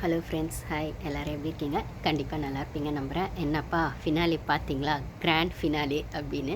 Hello friends hi எல்லோரும் எப்படி இருக்கீங்க? கண்டிப்பாக நல்லா இருப்பீங்க நம்புகிறேன் என்னப்பா ஃபினாலே பார்த்தீங்களா? கிராண்ட் ஃபினாலே அப்படின்னு.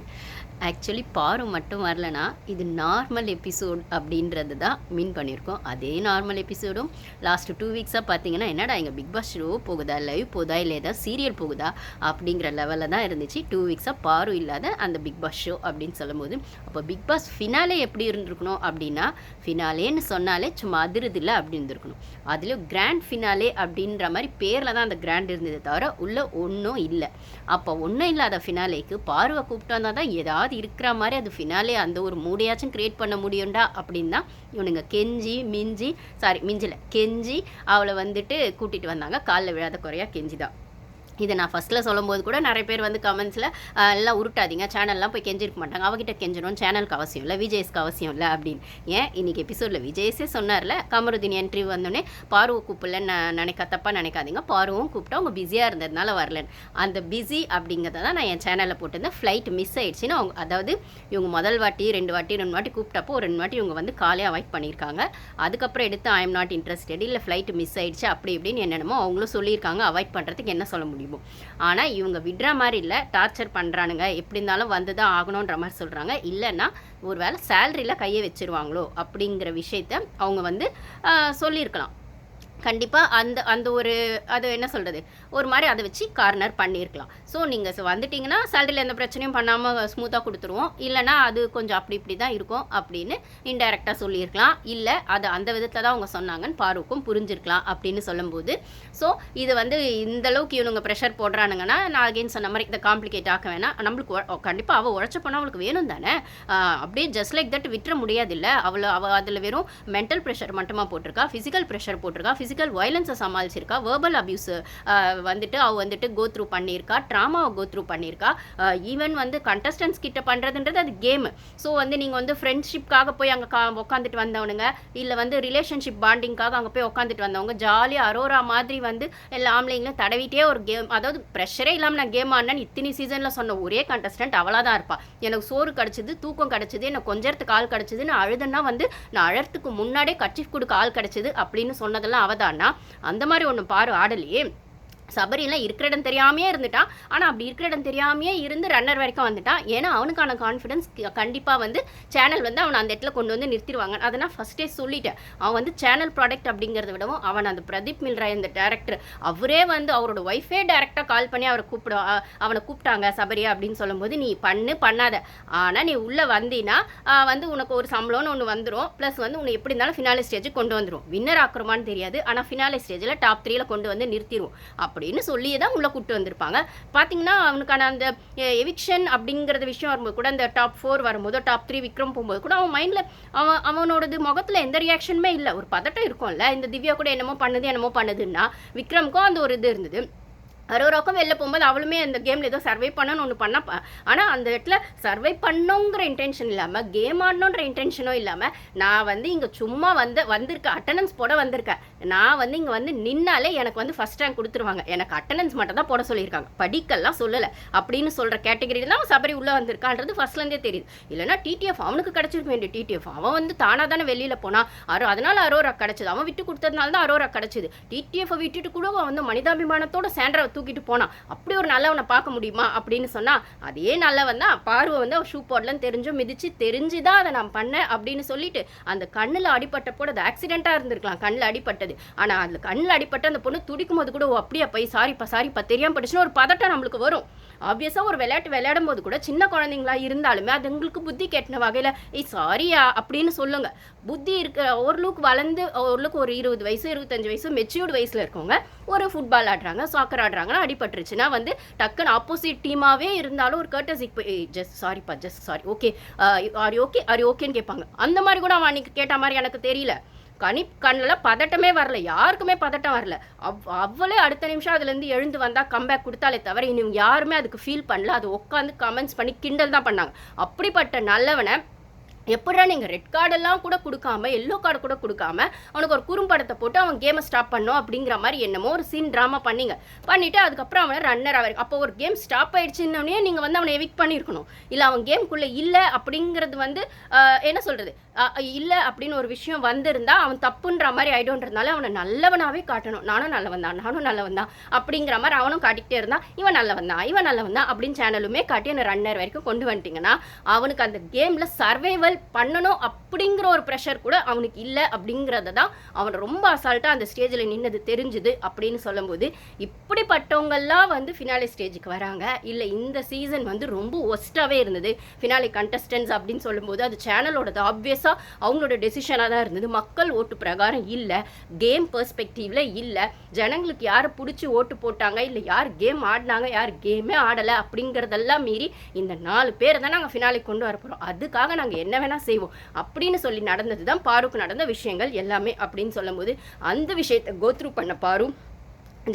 ஆக்சுவலி பாரு மட்டும் வரலனா இது நார்மல் எபிசோட் அப்படின்றது தான் மீன் பண்ணியிருக்கோம். அதே நார்மல் எபிசோடும் லாஸ்ட் டூ வீக்ஸாக பார்த்தீங்கன்னா என்னடா எங்கள் பிக் பாஸ் ஷோ போகுதா? லைவ் போகுதா இல்லை ஏதாவது சீரியல் போகுதா? அப்படிங்கிற லெவலில் தான் இருந்துச்சு. டூ வீக்ஸாக பாரு இல்லாத அந்த பிக் பாஸ் ஷோ அப்படின்னு சொல்லும்போது அப்போ பிக் பாஸ் ஃபினாலே எப்படி இருந்திருக்கணும் அப்படின்னா ஃபினாலேன்னு சொன்னாலே சும்மா அதிருதில்ல அப்படி இருந்திருக்கணும். அதுலேயும் கிராண்ட் ஃபினாலே அப்படின்ற மாதிரி பேரில் தான் அந்த கிராண்ட் இருந்தது தவிர உள்ள ஒன்றும் இல்லை. அப்போ ஒன்றும் இல்லாத ஃபினாலேக்கு பார்வை கூப்பிட்டு வந்தால் தான் ஏதாவது இருக்கிற மாதிரி அது ஃபினாலே அந்த ஒரு மூடையாச்சும் க்ரியேட் பண்ண முடியும்டா அப்படின்னு தான் இவனுங்க கெஞ்சி மிஞ்சி சாரி மிஞ்சில கெஞ்சி அவளை வந்துட்டு கூட்டிகிட்டு வந்தாங்க. காலில் விழாத குறையா கெஞ்சி தான் இதை நான் ஃபஸ்ட்டில் சொல்லும்போது கூட நிறைய பேர் வந்து கமெண்ட்ஸில் எல்லாம் உருட்டாதீங்க. சேனல்லாம் போய் கெஞ்சிருக்க மாட்டாங்க அவகிட்ட கெஞ்சணும் சேனலுக்கு அவசியம் இல்லை. விஜய்ஸ்க்கு அவசியம் இல்லை. அப்படின்னு. ஏன்? இன்றைக்கி எபிசோடில் விஜய்ஸே சொன்னார்ல கமருதீன் என்ட்ரி வந்தோடனே பார்வை கூப்பிடல நான் நினைக்க தப்பாக நினைக்காதீங்க. பார்வும் கூப்பிட்டா அவங்க பிஸியாக இருந்ததுனால வரலன்னு. அந்த பிஸி அப்படிங்கிறத தான் நான் என் சேனலில் போட்டிருந்தேன். ஃப்ளைட் மிஸ் ஆயிடுச்சுன்னு அவங்க அதாவது இவங்க முதல் வாட்டி ரெண்டு வாட்டி ரெண்டு வாட்டி கூப்பிட்டப்போ ஒரு ரெண்டு வாட்டி இவங்க வந்து காலே அவாய்ட் பண்ணியிருக்காங்க. அதுக்கப்புறம் எடுத்து ஐ எம் நாட் இன்ட்ரெஸ்டட் இல்லை ஃப்ளைட் மிஸ் ஆயிடுச்சு. அப்படி இப்படின்னு என்னென்னமோ அவங்களும் சொல்லியிருக்காங்க. அவாய்ட் பண்ணுறதுக்கு என்ன சொல்ல முடியும்? ஆனால் இவங்க விடுற மாதிரி இல்லை டார்ச்சர் பண்ணுறானுங்க எப்படி இருந்தாலும் வந்து தான் ஆகணுன்ற மாதிரி சொல்கிறாங்க இல்லைன்னா ஒரு வேளை சேலரியில் கையை வச்சிருவாங்களோ அப்படிங்கிற விஷயத்த அவங்க வந்து ஆஹ், சொல்லியிருக்கலாம். கண்டிப்பாக அந்த அந்த ஒரு அது என்ன சொல்கிறது ஒரு மாதிரி அதை வச்சு கார்னர் பண்ணியிருக்கலாம். ஸோ நீங்கள் வந்துட்டீங்கன்னா சேலரியில் எந்த பிரச்சனையும் பண்ணாமல் ஸ்மூத்தாக கொடுத்துருவோம். இல்லைனா அது கொஞ்சம் அப்படி இப்படி தான் இருக்கும் அப்படின்னு இன்டெரக்டாக சொல்லியிருக்கலாம். இல்லை அது அந்த விதத்தில் தான் அவங்க சொன்னாங்கன்னு பாருக்கும் புரிஞ்சிருக்கலாம் அப்படின்னு சொல்லும்போது. ஸோ இது வந்து இந்த அளவுக்கு இவனுங்க ப்ரெஷர் போடுறானுங்கன்னா நான் அகைன் சொன்ன மாதிரி இதை காம்ப்ளிகேட் ஆக்க வேணாம். நம்மளுக்கு கண்டிப்பாக அவள் உழைச்ச போனால் அவளுக்கு வேணும் தானே. அப்படியே ஜஸ்ட் லைக் தட் விட்டுற முடியாது இல்லை அவளை அவள் அதில் வெறும் மென்டல் ப்ரெஷர் மட்டுமா போட்டிருக்கா? ஃபிசிக்கல் ப்ரெஷர் போட்டிருக்கா? ஃபிசிக்கல் வயலன்ஸை சமாளிச்சிருக்கா? வேர்பல் அப்யூஸ் வந்துட்டு அவள் வந்துட்டு கோ த்ரூ பண்ணியிருக்கா ட்ராமாவை கோ த்ரூ பண்ணியிருக்கா. ஈவன் வந்து கண்டஸ்டன்ஸ் கிட்ட பண்ணுறதுன்றது அது கேமு ஸோ வந்து நீங்கள் வந்து ஃப்ரெண்ட்ஷிப்காக போய் அங்கே கா உட்காந்துட்டு வந்தவனுங்க இல்லை வந்து ரிலேஷன்ஷிப் பாண்டிங்காக அங்கே போய் உட்காந்துட்டு வந்தவங்க ஜாலியாக அரோரா மாதிரி வந்து எல்லா ஆம்பளைங்களும் தடவிட்டே ஒரு கேம் அதாவது ப்ரெஷரே இல்லாமல் நான் கேம் ஆடினேன். இத்தனை சீசனில் சொன்ன ஒரே கண்டஸ்டன்ட் அவளாக தான் இருப்பாள் எனக்கு சோறு கிடச்சிது தூக்கம் கிடச்சிது எனக்கு கொஞ்சத்துக்கு ஆள் கிடச்சிதுன்னு அழுதுன்னா வந்து நான் அழறதுக்கு முன்னாடியே கட்சி கொடுக்க ஆள் கிடச்சிது அப்படின்னு சொன்னதெல்லாம் அவதானா அந்த மாதிரி ஒன்று பாரு ஆடலையே. சபரிலாம் இருக்கிற இடம் தெரியாமையே இருந்துட்டான் ஆனால் அப்படி இருக்கிற இடம் தெரியாமையே இருந்து ரன்னர் வரைக்கும் வந்துட்டான் ஏன்னா அவனுக்கான கான்ஃபிடன்ஸ் கண்டிப்பாக வந்து சேனல் வந்து அவனை அந்த இடத்துல கொண்டு வந்து நிறுத்திடுவாங்க. அதை நான் ஃபஸ்ட்டே சொல்லிட்டேன். அவன் வந்து சேனல் ப்ராடக்ட் அப்படிங்கிறத விடவும் அவன் அந்த பிரதீப் மில்ராய் இந்த டேரக்டர் அவரே வந்து அவரோட ஒய்ஃபே டேரெக்டாக கால் பண்ணி அவரை கூப்பிடு அவனை கூப்பிட்டாங்க சபரியா அப்படின்னு சொல்லும்போது நீ பண்ணு பண்ணாத. ஆனால் நீ உள்ளே வந்தீன்னா வந்து உனக்கு ஒரு சம்பளம்னு ஒன்று வந்துடும் ப்ளஸ் வந்து உன்னை எப்படி இருந்தாலும் ஃபினாலே ஸ்டேஜுக்கு கொண்டு வந்துடும் வின்னர் ஆக்குறமான்னு தெரியாது. ஆனால் ஃபினாலே ஸ்டேஜில் டாப் த்ரீயில் கொண்டு வந்து நிறுத்திடுவோம் அப்போ அப்படின்னு சொல்லியே தான் உள்ளே கூப்பிட்டு வந்திருப்பாங்க. பார்த்தீங்கன்னா அவனுக்கான அந்த எவிக்ஷன் அப்படிங்கிறத விஷயம் வரும்போது கூட அந்த டாப் ஃபோர் வரும்போது டாப் த்ரீ விக்ரம் போகும்போது கூட அவன் மைண்டில் அவன் அவனோடது முகத்தில் எந்த ரியாக்ஷனுமே இல்லை. ஒரு பதட்டம் இருக்கும்ல. இந்த திவ்யா கூட என்னமோ பண்ணுது என்னமோ பண்ணுதுன்னா விக்ரமுக்கும் அந்த ஒரு இது இருந்தது. அரோராக்கும் வெளில போகும்போது அவளுமே அந்த கேமில் ஏதோ சர்வை பண்ணணும்னு ஒன்று பண்ணப்பா ஆனால் அந்த இடத்துல சர்வை பண்ணுங்கிற இன்டென்ஷன் இல்லாமல் கேம் ஆடணுன்ற இன்டென்ஷனும் இல்லாமல் நான் வந்து இங்கே சும்மா வந்து வந்திருக்கேன் அட்டண்டன்ஸ் போட வந்திருக்கேன் நான் வந்து இங்கே வந்து நின்னாலே எனக்கு வந்து ஃபஸ்ட் ரேங்க் கொடுத்துருவாங்க. எனக்கு அட்டண்டன்ஸ் மட்டும் தான் போட சொல்லியிருக்காங்க. படிக்கெல்லாம் சொல்லலை. அப்படின்னு சொல்கிற கேட்டகரியில் தான் சபரி உள்ளே வந்திருக்கான்றது ஃபர்ஸ்ட்லேருந்தே தெரியுது. இல்லைன்னா டிடிஎஃப் அவனுக்கு கிடச்சிருக்க வேண்டிய டிடிஎஃப் அவன் வந்து தானாக தானே வெளியில் போனான் அரோ அதனால் அரோரா கிடச்சிது. அவன் விட்டு கொடுத்ததுனால தான் அரோரா கிடச்சிது. டிடிஎஃப் விட்டுட்டு கூட அவன் வந்து மனிதாபிமானத்தோட சேண்டரை தூக்கிட்டு போனான் அப்படி ஒரு நல்லவனை பார்க்க முடியுமா? அப்படின்னு சொன்னால் அதே நல்லவன் தான். பார்வை வந்து அவன் ஷூ போடலன்னு தெரிஞ்சும் மிதிச்சு தெரிஞ்சு தான் அதை நான் பண்ணேன் அப்படின்னு சொல்லிட்டு அந்த கண்ணில் அடிபட்டப்போ அது ஆக்சிடென்ட்டாக இருந்திருக்கலாம் கண்ணில் அடிப்பட்டது ஆனால் அந்த கண்ணில் அடிபட்ட அந்த பொண்ணு துடிக்கும் போது கூட ஓ அப்படியா போய் சாரிப்பா சாரிப்பா தெரியாமல் படிச்சுன்னு ஒரு பதட்டம் நம்மளுக்கு வரும். ஆப்வியஸாக ஒரு விளையாட்டு விளையாடும் போது கூட சின்ன குழந்தைங்களா இருந்தாலுமே அது உங்களுக்கு புத்தி கெட்டின வகையில் ஏய் சாரியா? அப்படின்னு சொல்லுங்கள் புத்தி இருக்க ஓரளவுக்கு வளர்ந்து ஓரளவுக்கு ஒரு இருபது வயசு இருபத்தஞ்சு வயசு மெச்சூர்டு வயசில் இருக்கவங்க ஒரு ஃபுட்பால் ஆடுறாங்க சாக்கர் ஆடுறாங்கன்னா அடிபட்டுருச்சுன்னா வந்து டக்குன்னு ஆப்போசிட் டீமாகவே இருந்தாலும் ஒரு கர்டசிக்கு போய் ஜஸ்ட் சாரிப்பா ஜஸ்ட் சாரி ஓகே ஆரி ஓகே ஆரி ஓகேன்னு கேட்பாங்க. அந்த மாதிரி கூட அவன் அன்னைக்கு கேட்ட மாதிரி எனக்கு தெரியல. கனி கண்ணில் பதட்டமே வரல யாருக்குமே பதட்டம் வரல. அவ் அவ்வளோ அடுத்த நிமிஷம் அதுலேருந்து எழுந்து வந்தால் கம்பேக் கொடுத்தாலே தவிர இனி யாருமே அதுக்கு ஃபீல் பண்ணல. அது உட்காந்து கமெண்ட்ஸ் பண்ணி கிண்டல் தான் பண்ணாங்க. அப்படிப்பட்ட நல்லவனை எப்படா நீங்கள் ரெட் கார்டெல்லாம் கூட கொடுக்காம எல்லோ கார்டு கூட கொடுக்காம அவனுக்கு ஒரு குறும்படத்தை போட்டு அவன் கேமை ஸ்டாப் பண்ணோம் அப்படிங்கிற மாதிரி என்னமோ ஒரு சீன் ட்ராமா பண்ணிங்க. பண்ணிவிட்டு அதுக்கப்புறம் அவனை ரன்னர் ஆவார். அப்போ ஒரு கேம் ஸ்டாப் ஆயிடுச்சுன்னே நீங்கள் வந்து அவனை எவிக் பண்ணியிருக்கணும். இல்லை அவன் கேம்குள்ளே இல்லை அப்படிங்கிறது வந்து என்ன சொல்கிறது இல்லை அப்படின்னு ஒரு விஷயம் வந்திருந்தா அவன் தப்புன்ற மாதிரி ஆயிடும்ன்றதுனால அவனை நல்லவனாகவே காட்டணும். நானும் நல்லவன் தான் நானும் நல்லவன் தான் அப்படிங்கிற மாதிரி அவனும் காட்டிக்கிட்டே இருந்தான். இவன் நல்லவன் தான் இவன் நல்லவன் தான் அப்படின்னு சேனலுமே காட்டி என்னை ரன்னர் வரைக்கும் கொண்டு வந்துட்டிங்கன்னா அவனுக்கு அந்த கேமில் சர்வைவல் பண்ணணும் அப்படிங்கிற ஒரு ப்ரெஷர் கூட அவனுக்கு இல்லை அப்படிங்கிறத தான் அவன் ரொம்ப அசால்ட்டாக அந்த ஸ்டேஜில் நின்னது தெரிஞ்சுது அப்படின்னு சொல்லும்போது இப்படிப்பட்டவங்கெல்லாம் வந்து ஃபினாலே ஸ்டேஜுக்கு வராங்க. இல்லை இந்த சீசன் வந்து ரொம்ப ஒஸ்ட்டாகவே இருந்தது. ஃபினாலே கண்டஸ்டன்ஸ் அப்படின்னு சொல்லும்போது அது சேனலோடது ஆப்வியஸாக அவங்களோட டெசிஷனாக தான் இருந்தது. மக்கள் ஓட்டு பிரகாரம் இல்லை. கேம் பெர்ஸ்பெக்டிவில் இல்லை. ஜனங்களுக்கு யார் பிடிச்சி ஓட்டு போட்டாங்க? இல்லை யார் கேம் ஆடினாங்க? யார் கேமே ஆடலை? அப்படிங்கிறதெல்லாம் மீறி இந்த நாலு பேரை தான் நாங்கள் ஃபினாலே கொண்டு வர போகிறோம் அதுக்காக நாங்கள் என்ன வேணால் செய்வோம். அப்படின்னு சொல்லி நடந்தது தான் பாருக்கு நடந்த விஷயங்கள் எல்லாமே அப்படின்னு சொல்லும்போது அந்த விஷயத்தை கோத்ரூ பண்ண பாரு.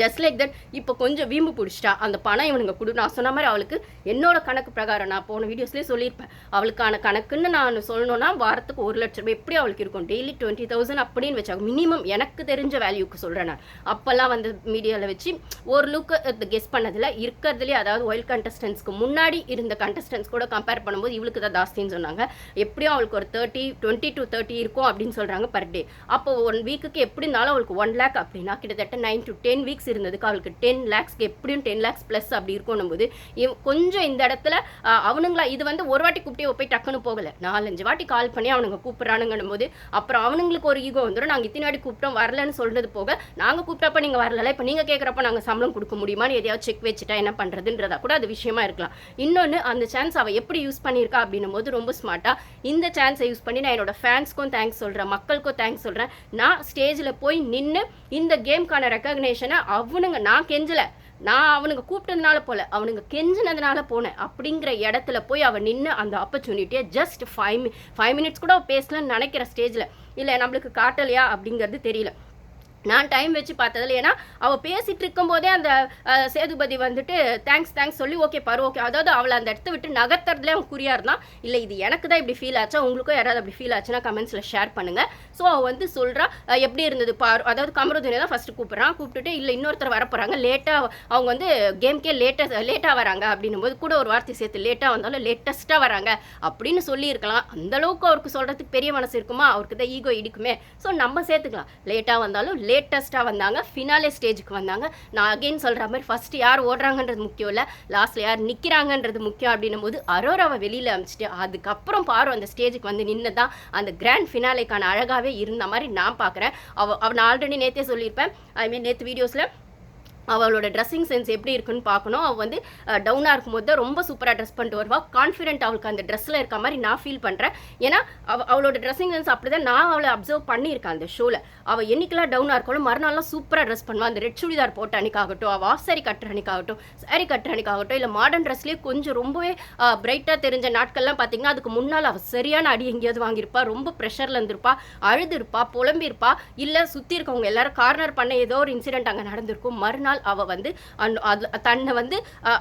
ஜஸ்ட் லைக் தட் இப்போ கொஞ்சம் வீம்பு பிடிச்சிட்டா அந்த பணம் இவனுங்க கொடு. நான் சொன்ன மாதிரி அவளுக்கு என்னோட கணக்கு பிரகாரம் நான் போன வீடியோஸ்லேயே சொல்லியிருப்பேன். அவளுக்கான கணக்குன்னு நான் சொல்லணும்னா வாரத்துக்கு ஒரு லட்ச ரூபாய் எப்படி அவளுக்கு இருக்கும்? டெய்லி டுவெண்ட்டி தௌசண்ட் அப்படின்னு வச்சாங்க. மினிமம் எனக்கு தெரிஞ்ச வேல்யூக்கு சொல்கிறேன் நான். அப்போல்லாம் வந்து மீடியாவில் வச்சு ஒரு லுக்கு கெஸ் பண்ணதில் இருக்கிறதுலே அதாவது ஒயில் கண்டஸ்டன்ஸ்க்கு முன்னாடி இருந்த கண்டஸ்டன்ஸ் கூட கம்பேர் பண்ணும்போது இவளுக்கு தான் ஜாஸ்தின்னு சொன்னாங்க. எப்படியும் அவளுக்கு ஒரு தேர்ட்டி டுவெண்ட்டி டு தேர்ட்டி இருக்கும் அப்படின்னு சொல்கிறாங்க பர் டே அப்போ ஒன் வீக்குக்கு எப்படி இருந்தாலும் அவளுக்கு ஒன் லேக் அப்படின்னா கிட்டத்தட்ட nine to ten week weeks இருந்ததுக்கு அவளுக்கு டென் லேக்ஸ்க்கு எப்படியும் டென் லேக்ஸ் ப்ளஸ் அப்படி இருக்கணும் போது கொஞ்சம் இந்த இடத்துல அவனுங்களா இது வந்து ஒரு வாட்டி கூப்பிட்டே போய் டக்குன்னு போகல. நாலஞ்சு வாட்டி கால் பண்ணி அவனுங்க கூப்பிட்றானுங்கன்னும் போது அப்புறம் அவனுங்களுக்கு ஒரு ஈகோ வந்துடும் நாங்கள் இத்தனை வாட்டி கூப்பிட்டோம் வரலன்னு சொல்றது போக நாங்கள் கூப்பிட்டப்ப நீங்கள் வரல இப்போ நீங்கள் கேட்குறப்ப நாங்கள் சம்பளம் கொடுக்க முடியுமான்னு எதையாவது செக் வச்சுட்டா என்ன பண்ணுறதுன்றதா கூட அது விஷயமா இருக்கலாம். இன்னொன்று அந்த சான்ஸ் அவள் எப்படி யூஸ் பண்ணியிருக்கா அப்படின்னும் போது ரொம்ப ஸ்மார்ட்டாக இந்த சான்ஸை யூஸ் பண்ணி நான் என்னோட ஃபேன்ஸ்க்கும் தேங்க்ஸ் சொல்கிறேன் மக்களுக்கும் தேங்க்ஸ் சொல்கிறேன் நான் ஸ்டேஜில் போய் நின்று இந்த கேம்க்கான ரெக்கக்னேஷனை அவனுங்க நான் கெஞ்சலை. நான் அவனுங்க கூப்பிட்டதுனால போல அவனுங்க கெஞ்சினதுனால போனேன். அப்படிங்கிற இடத்துல போய் அவன் நின்று அந்த ஆப்பர்ச்சுனிட்டியை ஜஸ்ட் ஃபைவ் ஃபைவ் மினிட்ஸ் கூட பேசலன்னு நினைக்கிற ஸ்டேஜில் இல்லை நம்மளுக்கு காட்டலையா? அப்படிங்கிறது தெரியல. நான் டைம் வச்சு பார்த்ததில்ல. ஏன்னா அவள் பேசிகிட்டு இருக்கும்போதே அந்த சேதுபதி வந்துட்டு தேங்க்ஸ் தேங்க்ஸ் சொல்லி ஓகே பரு ஓகே அதாவது அவளை அந்த இடத்த விட்டு நகர்த்துறதுல அவன் குறியாக இருந்தான். இல்லை இது எனக்கு தான் இப்படி ஃபீல் ஆச்சா? உங்களுக்கும் யாராவது அப்படி ஃபீல் ஆச்சுன்னா கமெண்ட்ஸில் ஷேர் பண்ணுங்கள் ஸோ அவள் வந்து சொல்கிறா எப்படி இருந்தது? பாரு. அதாவது கமருதீனை தான் ஃபஸ்ட்டு கூப்பிட்றான். கூப்பிட்டுட்டு இல்லை இன்னொருத்தர் வர போகிறாங்க லேட்டாக அவங்க வந்து கேம்க்கே லேட்டாக லேட்டாக வராங்க. அப்படின்னும் போது கூட ஒரு வார்த்தை சேர்த்து லேட்டாக வந்தாலும் லேட்டஸ்ட்டாக வராங்க. அப்படின்னு சொல்லியிருக்கலாம். அந்த அளவுக்கு அவருக்கு சொல்கிறதுக்கு பெரிய மனசு இருக்குமா? அவருக்கு தான் ஈகோ இடிக்குமே. ஸோ நம்ம சேர்த்துக்கலாம். லேட்டாக வந்தாலும் லே லேட்டஸ்ட்டாக வந்தாங்க. ஃபினாலே ஸ்டேஜுக்கு வந்தாங்க. நான் அகைன் சொல்கிற மாதிரி ஃபஸ்ட்டு யார் ஓடுறாங்கன்றது முக்கியம் இல்லை. லாஸ்ட்டில் யார் நிற்கிறாங்கன்றது முக்கியம் அப்படின்னும் போது அரோராவை வெளியில் அமிச்சிட்டு அதுக்கப்புறம் பாரு அந்த ஸ்டேஜுக்கு வந்து நின்று தான் அந்த கிராண்ட் ஃபினாலேக்கான அழகாகவே இருந்த மாதிரி நான் பார்க்குறேன் அவ அவ நான் ஆல்ரெடி நேற்றே சொல்லியிருப்பேன். ஐ மீன் நேற்று வீடியோஸில் அவளோட ட்ரெஸ்ஸிங் சென்ஸ் எப்படி இருக்குன்னு பார்க்கணும். அவள் வந்து டவுனாக இருக்கும்போது தான் ரொம்ப சூப்பராக ட்ரெஸ் பண்ணிட்டு வருவாள் கான்ஃபிடென்ட் அவளுக்கு அந்த ட்ரெஸ்ஸில் இருக்க மாதிரி நான் ஃபீல் பண்ணுறேன் ஏன்னா அவ அவளோட ட்ரெஸ்ஸிங் சென்ஸ் அப்படி தான் நான் அவளை அப்சர்வ் பண்ணியிருக்கேன் அந்த ஷோவில் அவள் என்னைக்கெல்லாம் டவுனாக இருக்கணும் மறுநாள்லாம் சூப்பராக ட்ரெஸ் பண்ணுவாள் அந்த ரெட் சுடிதார் போட்ட அன்னைக்காகட்டும் அவள் ஆஃப் சாரி கட்டுற அன்னைக்காகட்டும் சாரி கட்டுற அன்னைக்காகட்டும் இல்லை மாடர்ன் ட்ரெஸ்லேயே கொஞ்சம் ரொம்பவே பிரைட்டாக தெரிஞ்ச நாட்கள்லாம் பார்த்தீங்கன்னா அதுக்கு முன்னால் அவள் சரியான அடி எங்கேயாவது வாங்கியிருப்பா. ரொம்ப ப்ரெஷரில் இருந்திருப்பா. அழுதுருப்பா புலம்பியிருப்பா. இல்லை சுற்றி இருக்கவங்க எல்லாரும் கார்னர் பண்ண ஏதோ ஒரு இன்சிடென்ட் அங்கே நடந்திருக்கும். மறுநாள் அவள் வந்து அந் அது தன்னை வந்து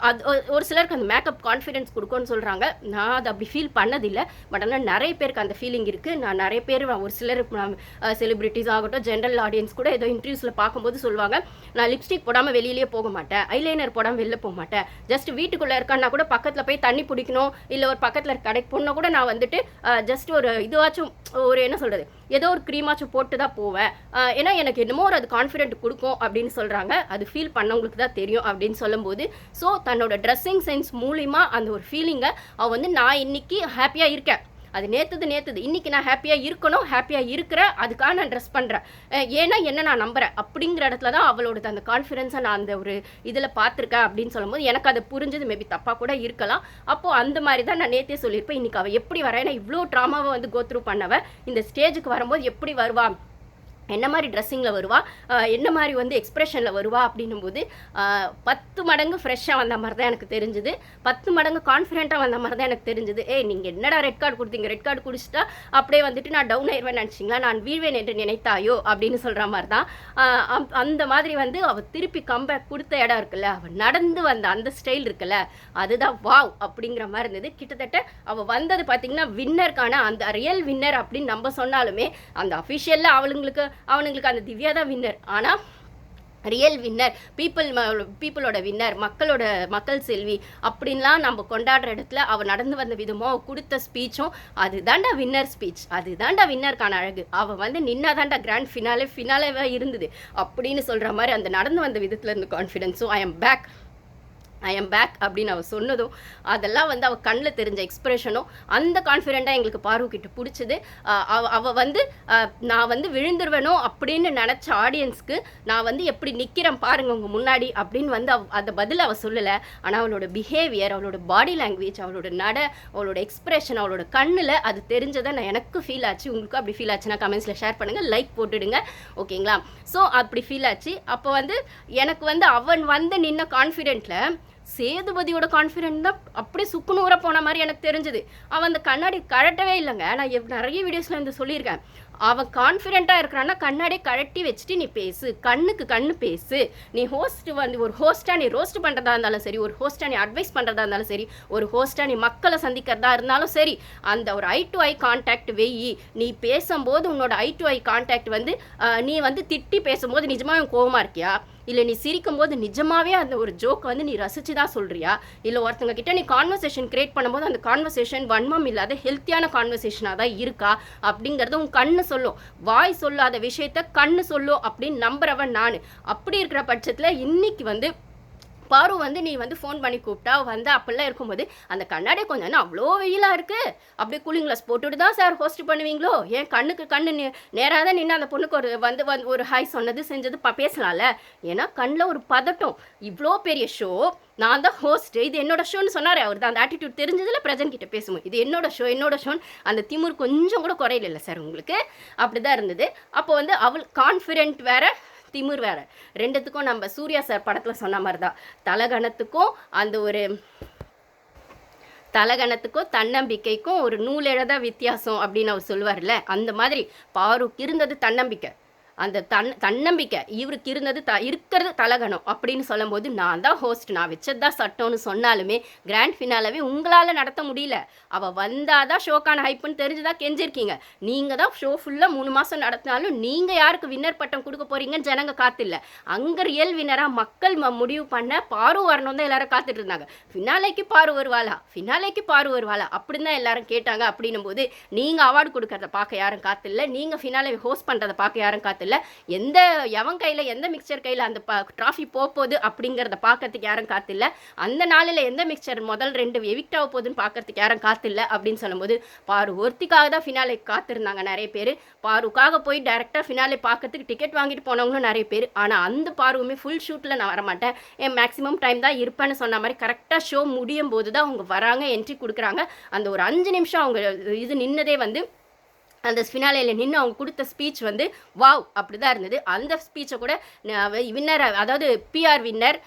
அது ஒரு சிலருக்கு அந்த மேக்கப் கான்ஃபிடென்ஸ் கொடுக்கும்னு சொல்கிறாங்க நான் அது அப்படி ஃபீல் பண்ணதில்லை. பட் ஆனால் நிறைய பேருக்கு அந்த ஃபீலிங் இருக்குது நான் நிறைய பேர் ஒரு சிலர் செலிபிரிட்டிஸ் ஆகட்டும் ஜென்ரல் ஆடியன்ஸ் கூட ஏதோ இன்டர்வியூஸில் பார்க்கும்போது சொல்லுவாங்க நான் லிப்ஸ்டிக் போடாமல் வெளியிலேயே போக மாட்டேன். ஐலைனர் போடாமல் வெளில போக மாட்டேன். ஜஸ்ட் வீட்டுக்குள்ளே இருக்கான்னா கூட பக்கத்தில் போய் தண்ணி பிடிக்கணும். இல்லை ஒரு பக்கத்தில் இருக்க கடைக்கு போனால் கூட நான் வந்துட்டு ஜஸ்ட் ஒரு இதுவாச்சும் ஒரு என்ன சொல்கிறது ஏதோ ஒரு க்ரீமாச்சும் போட்டு தான் போவேன். ஏன்னா எனக்கு என்னமோ ஒரு அது கான்ஃபிடென்ட் கொடுக்கும் அப்படின்னு சொல்கிறாங்க அது ஃபீல் பண்ணவங்களுக்கு தான் தெரியும் அப்படின்னு சொல்லும்போது ஸோ தன்னோட ட்ரெஸ்ஸிங் சென்ஸ் மூலிமா அந்த ஒரு ஃபீலிங்கை அவள் வந்து நான் இன்னைக்கு ஹாப்பியாக இருக்கேன். அது நேற்றுது நேற்றுது இன்னைக்கு நான் ஹாப்பியாக இருக்கணும் ஹாப்பியாக இருக்கிறேன் அதுக்காக நான் ட்ரெஸ் பண்ணுறேன் ஏன்னா என்ன நான் நம்புறேன்? அப்படிங்கிற இடத்துல தான் அவளோட அந்த கான்ஃபிடென்ஸை நான் அந்த ஒரு இதில் பார்த்துருக்கேன் அப்படின்னு சொல்லும்போது எனக்கு அது புரிஞ்சது. மேபி தப்பாக கூட இருக்கலாம். அப்போது அந்த மாதிரி தான் நான் நேற்றே சொல்லியிருப்பேன். இன்னைக்கு அவள் எப்படி வரேன் ஏன்னா இவ்வளோ ட்ராமாவை வந்து கோத்ரூ பண்ணவ. இந்த ஸ்டேஜுக்கு வரும்போது எப்படி வருவான் என்ன மாதிரி ட்ரெஸ்ஸிங்கில் வருவா? என்ன மாதிரி வந்து எக்ஸ்ப்ரெஷனில் வருவா அப்படின்னும் போது பத்து மடங்கு ஃப்ரெஷ்ஷாக வந்த மாதிரி தான் எனக்கு தெரிஞ்சுது. பத்து மடங்கு கான்ஃபிடென்ட்டாக வந்த மாதிரி தான் எனக்கு தெரிஞ்சுது. ஏ நீங்கள் என்னடா ரெட் கார்டு கொடுத்தீங்க? ரெட் கார்டு குடிச்சிட்டா அப்படியே வந்துட்டு நான் டவுன் ஆயிடுவேன் நினச்சிங்களா? நான் வீழ்வேன் என்று நினைத்தாயோ? அப்படின்னு சொல்கிற மாதிரி தான் அம்- அந்த மாதிரி வந்து அவள் திருப்பி கம்பேக் கொடுத்த இடம் இருக்குல்ல அவள் நடந்து வந்த அந்த ஸ்டைல் இருக்குல்ல அதுதான் வாவ் அப்படிங்கிற மாதிரி இருந்தது. கிட்டத்தட்ட அவள் வந்தது பார்த்தீங்கன்னா வின்னருக்கான அந்த ரியல் வின்னர் அப்படின்னு நம்ம சொன்னாலுமே அந்த அஃபிஷியலில் அவளுங்களுக்கு அவனுங்களுக்கு அந்த திவ்யா தான் வின்னர் ஆனால் ரியல் வின்னர் பீப்புள் பீப்புளோட வின்னர் மக்களோட மக்கள் செல்வி அப்படின்லாம் நம்ம கொண்டாடுற இடத்துல அவள் நடந்து வந்த விதமோ கொடுத்த ஸ்பீச்சும் அதுதான்டா வின்னர் ஸ்பீச் அதுதான்டா வின்னருக்கான அழகு. அவள் வந்து நின்னாதான்டா கிராண்ட் ஃபினாலே ஃபினாலேவாக இருந்தது. அப்படின்னு சொல்கிற மாதிரி அந்த நடந்து வந்த விதத்துல இருந்து கான்ஃபிடென்ஸும் I am back I am back அப்படின்னு அவள் சொன்னதும் அதெல்லாம் வந்து அவள் கண்ணில் தெரிஞ்ச எக்ஸ்பிரஷனும் அந்த கான்ஃபிடெண்ட்டாக எங்களுக்கு பார்வு கிட்ட பிடிச்சது. அவ அவள் வந்து நான் வந்து விழுந்துருவேனோ அப்படின்னு நினச்ச ஆடியன்ஸ்க்கு நான் வந்து எப்படி நிற்கிறேன் பாருங்க உங்கள் முன்னாடி அப்படின்னு வந்து அவ அதை பதில் அவள் சொல்லலை. ஆனால் அவளோட பிஹேவியர் அவளோட பாடி லாங்குவேஜ் அவளோட நட அவளோட எக்ஸ்பிரஷன் அவளோட கண்ணில் அது தெரிஞ்சதை நான் எனக்கு ஃபீல் ஆச்சு. உங்களுக்கு அப்படி ஃபீல் ஆச்சுன்னா கமெண்ட்ஸில் ஷேர் பண்ணுங்கள் லைக் போட்டுடுங்க. ஓகேங்களா? ஸோ அப்படி ஃபீல் ஆச்சு. அப்போ வந்து எனக்கு வந்து அவன் வந்து நின்ன கான்ஃபிடென்ட்டில் சேதுபதியோட கான்ஃபிடென்ட் தான் அப்படியே சுக்குநூற போன மாதிரி எனக்கு தெரிஞ்சது. அவன் அந்த கண்ணாடி கழட்டவே இல்லைங்க. நான் நிறைய வீடியோஸில் வந்து சொல்லியிருக்கேன். அவன் கான்ஃபிடென்ட்டாக இருக்கிறான்னா கண்ணாடியை கழட்டி வச்சுட்டு நீ பேசு. கண்ணுக்கு கண்ணு பேசு. நீ ஹோஸ்ட் வந்து ஒரு ஹோஸ்ட்டாக நீ ரோஸ்ட் பண்ணுறதா இருந்தாலும் சரி ஒரு ஹோஸ்ட்டாக நீ அட்வைஸ் பண்ணுறதா இருந்தாலும் சரி ஒரு ஹோஸ்ட்டாக நீ மக்களை சந்திக்கிறதா இருந்தாலும் சரி அந்த ஒரு ஐ டு ஐ கான்டாக்ட் வெயி நீ பேசும்போது உன்னோட ஐ டு ஐ கான்டாக்ட் வந்து நீ வந்து திட்டி பேசும்போது நிஜமாக கோவமாக இருக்கியா? இல்லை நீ சிரிக்கும் போது நிஜமாவே அந்த ஒரு ஜோக் வந்து நீ ரசிச்சு தான் சொல்றியா? இல்லை ஒருத்தங்க கிட்ட நீ கான்வர்சேஷன் கிரியேட் பண்ணும்போது அந்த கான்வர்சேஷன் வன்மம் இல்லாத ஹெல்த்தியான கான்வர்சேஷனாக தான் இருக்கா? அப்படிங்கிறத உன் கண்ணு சொல்லும். வாய் சொல்லாத விஷயத்த கண்ணு சொல்லும் அப்படின்னு நம்புறவன் நான். அப்படி இருக்கிற பட்சத்தில் இன்னைக்கு வந்து பாரு வந்து நீ வந்து ஃபோன் பண்ணி கூப்பிட்டா வந்து அப்படிலாம் இருக்கும்போது அந்த கண்ணாடியை கொஞ்சம் என்ன அவ்வளோ வெயிலாக இருக்குது அப்படியே கூலிங் கிளாஸ் போட்டுட்டு தான் சார் ஹோஸ்ட் பண்ணுவீங்களோ? ஏன் கண்ணுக்கு கண்ணு நேராக தான் நின்று அந்த பொண்ணுக்கு ஒரு வந்து வந்து ஒரு ஹாய் சொன்னது செஞ்சது ப பேசலாம்ல? ஏன்னா கண்ணில் ஒரு பதட்டம். இவ்வளோ பெரிய ஷோ நான் தான் ஹோஸ்ட் இது என்னோட ஷோன்னு சொன்னார் அவர் தான். அந்த ஆட்டிடியூட் தெரிஞ்சதில் பிரஜன் கிட்ட பேசுவோம். இது என்னோட ஷோ என்னோட ஷோன்னு அந்த திமுர் கொஞ்சம் கூட குறையில சார் உங்களுக்கு. அப்படி தான் இருந்தது. அப்போ வந்து அவள் கான்ஃபிடென்ட் வேற திமிர் வேற. ரெண்டுத்துக்கும் நம்ம சூர்யா சார் படத்தில் சொன்ன மாதிரி தான் தலகணத்துக்கும் அந்த ஒரு தலகணத்துக்கும் தன்னம்பிக்கைக்கும் ஒரு நூலெழுத வித்தியாசம் அப்படின்னு அவர் சொல்லுவார்ல அந்த மாதிரி பாரூக் இருந்தது தன்னம்பிக்கை. அந்த தன் தன்னம்பிக்கை இவருக்கு இருந்தது த இருக்கிறது தலகணம் அப்படின்னு சொல்லும்போது நான் தான் ஹோஸ்ட் நான் வச்சது தான் சட்டம்னு சொன்னாலுமே கிராண்ட் ஃபினாலவே உங்களால் நடத்த முடியல. அவள் வந்தால் தான் ஷோக்கான ஹைப்புன்னு தெரிஞ்சுதான் கெஞ்சிருக்கீங்க. நீங்கள் தான் ஷோ ஃபுல்லாக மூணு மாதம் நடத்தினாலும் நீங்கள் யாருக்கு வின்னர் பட்டம் கொடுக்க போகிறீங்கன்னு ஜனங்க காத்தில்ல. அங்கே ரியல் வின்னராக மக்கள் ம- முடிவு பண்ண பாரு வரணும் தான் எல்லாரும் காத்துட்டு இருந்தாங்க. ஃபினாலைக்கு பாரு வருவாளா? ஃபினாலைக்கு பாரு வருவாளா? அப்படின்னு தான் எல்லாரும் கேட்டாங்க அப்படின்னும் போது நீங்கள் அவார்டு கொடுக்கறத பார்க்க யாரும் காத்தில்ல. நீங்கள் ஃபினாலே ஹோஸ்ட் பண்ணுறதை பார்க்க யாரும் காத்து காலத்தில் எந்த எவன் கையில் எந்த மிக்சர் கையில் அந்த ட்ராஃபி போகுது அப்படிங்கிறத பார்க்கறதுக்கு யாரும் காத்தில்ல. அந்த நாளில் எந்த மிக்சர் முதல் ரெண்டு எவிக்ட் ஆக போகுதுன்னு பார்க்கறதுக்கு யாரும் காத்தில்ல அப்படின்னு சொல்லும்போது பாரு ஒருத்திக்காக தான் ஃபினாலே காத்திருந்தாங்க நிறைய பேர். பாருக்காக போய் டேரெக்டாக ஃபினாலே பார்க்கறதுக்கு டிக்கெட் வாங்கிட்டு போனவங்களும் நிறைய பேர். ஆனால் அந்த பாருவுமே ஃபுல் ஷூட்டில் நான் வரமாட்டேன். என் மேக்ஸிமம் டைம் தான் இருப்பேன்னு சொன்ன மாதிரி கரெக்டாக ஷோ முடியும் போது தான் அவங்க வராங்க என்ட்ரி கொடுக்குறாங்க. அந்த ஒரு அஞ்சு நிமிஷம் அவங்க இது நின்னதே வந்து அந்த ஃபினாலேயில் நின்று அவங்க கொடுத்த ஸ்பீச் வந்து வாவ் அப்படி தான் இருந்தது. அந்த ஸ்பீச்சை கூட வின்னர் அதாவது பிஆர் வின்னர்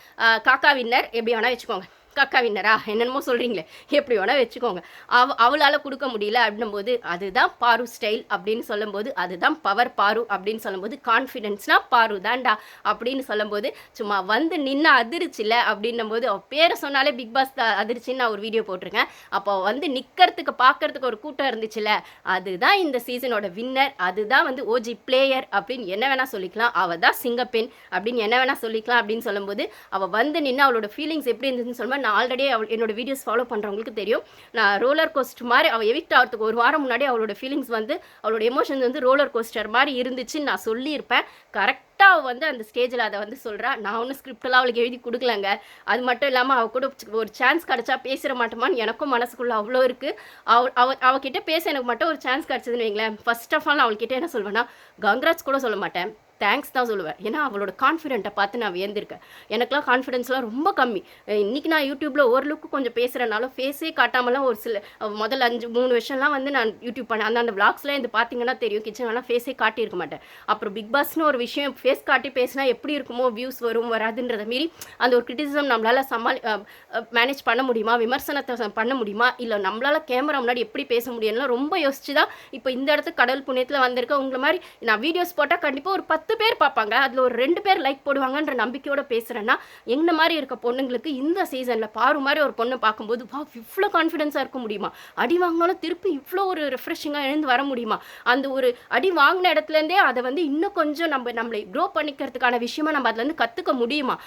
காக்கா வின்னர் எப்படி வேணால் வச்சுக்கோங்க. காக்கா வின்னரா என்னென்னமோ சொல்கிறீங்களே எப்படி வேணால் வச்சுக்கோங்க. அவ அவளால் கொடுக்க முடியல அப்படின்னும் போது அதுதான் பாரு ஸ்டைல் அப்படின்னு சொல்லும்போது அதுதான் பவர் பாரு அப்படின்னு சொல்லும்போது கான்ஃபிடென்ஸ்னால் பாரு தான்டா அப்படின்னு சொல்லும்போது சும்மா வந்து நின்று அதிர்ச்சில்ல அப்படின்னும் போது அவள் பேரை சொன்னாலே பிக் பாஸ் அதிர்ச்சின்னு நான் ஒரு வீடியோ போட்டிருக்கேன். அப்போ வந்து நிற்கிறதுக்கு பார்க்கறதுக்கு ஒரு கூட்டம் இருந்துச்சுல்ல அதுதான் இந்த சீசனோட வின்னர் அதுதான் வந்து ஓஜி பிளேயர் அப்படின்னு என்ன வேணால் சொல்லிக்கலாம். அவள் தான் சிங்கப்பெண் அப்படின்னு என்ன வேணால் சொல்லிக்கலாம் அப்படின்னு சொல்லும்போது அவள் வந்து நின்று அவளோட ஃபீலிங்ஸ் எப்படி இருந்துச்சுன்னு சொல்லும்போது நான் ஆல்ரெடி அவள் என்னோட வீடியோஸ் ஃபாலோ பண்ணுறவங்களுக்கு தெரியும். நான் ரோலர் கோஸ்டர் மாதிரி அவள் எவிக்ட் ஆகிறதுக்கு ஒரு வாரம் முன்னாடி அவளோட ஃபீலிங்ஸ் வந்து அவளோட எமோஷன்ஸ் வந்து ரோலர் கோஸ்டர் மாதிரி இருந்துச்சுன்னு நான் சொல்லியிருப்பேன். கரெக்டாக அவள் வந்து அந்த ஸ்டேஜில் அதை வந்து சொல்கிறா நான் ஒன்றும் ஸ்கிரிப்டெல்லாம் அவளுக்கு எழுதி கொடுக்கலங்க. அது மட்டும் இல்லாமல் அவள் கூட ஒரு சான்ஸ் கிடச்சா பேசிட மாட்டோமான்னு எனக்கும் மனசுக்குள்ளே அவ்வளோ இருக்குது அவ அவ அவகிட்ட பேச எனக்கு மட்டும் ஒரு சான்ஸ் கிடச்சதுன்னு வைங்களேன். ஃபர்ஸ்ட் ஆஃப் ஆல் அவள்கிட்ட என்ன சொல்வேன்னா கங்க்ராட்ஸ் கூட சொல்ல மாட்டேன். தேங்க்ஸ் தான் சொல்லுவேன். ஏன்னா அவளோட கான்ஃபிடென்ட்டை பார்த்து நான் வியந்திருக்கேன். எனக்குலாம் கான்ஃபிடென்ஸ்லாம் ரொம்ப கம்மி. இன்றைக்கி நான் யூடியூப்பில் ஓரளவுக்கு கொஞ்சம் பேசுகிறனாலும் ஃபேஸே காட்டாமலாம் ஒரு சில முதல் முதல்ல அஞ்சு மூணு வருஷம்லாம் வந்து நான் யூடியூப் பண்ணேன். அந்த அந்த விளாக்ஸ்லாம் இது பார்த்தீங்கன்னா தெரியும். கிச்சன்லாம் ஃபேஸே காட்டியிருக்க மாட்டேன். அப்புறம் பிக் பாஸ்னு ஒரு விஷயம் ஃபேஸ் காட்டி பேசினா எப்படி இருக்குமோ வியூஸ் வரும் வராதுன்றத மீறி அந்த ஒரு கிரிட்டிசிசம் நம்மளால் சமாளி மேனேஜ் பண்ண முடியுமா? விமர்சனத்தை பண்ண முடியுமா? இல்லை நம்மளால் கேமரா முன்னாடி எப்படி பேச முடியும்லாம் ரொம்ப யோசிச்சு தான் இப்போ இந்த இடத்துக்கு கடல் புண்ணியத்தில் வந்திருக்க உங்களை மாதிரி நான் வீடியோஸ் போட்டால் கண்டிப்பாக ஒரு பத்து பத்து பேர் பார்ப்பாங்க. அதில் ஒரு ரெண்டு பேர் லைக் போடுவாங்கன்ற நம்பிக்கையோட பேசுகிறேன்னா என்ன மாதிரி இருக்க பொண்ணுங்களுக்கு இந்த சீசனில் பாரு மாதிரி ஒரு பொண்ணை பார்க்கும்போது வா இவ்வளோ கான்ஃபிடென்ஸாக இருக்க முடியுமா? அடி வாங்கினாலும் திருப்பி இவ்வளோ ஒரு ரெஃப்ரெஷிங்காக எழுந்து வர முடியுமா? அந்த ஒரு அடி வாங்கின இடத்துலேருந்தே அதை வந்து இன்னும் கொஞ்சம் நம்ம நம்மளை க்ரோ பண்ணிக்கிறதுக்கான விஷயமா நம்ம அதுலேருந்து கற்றுக்க முடியுமா?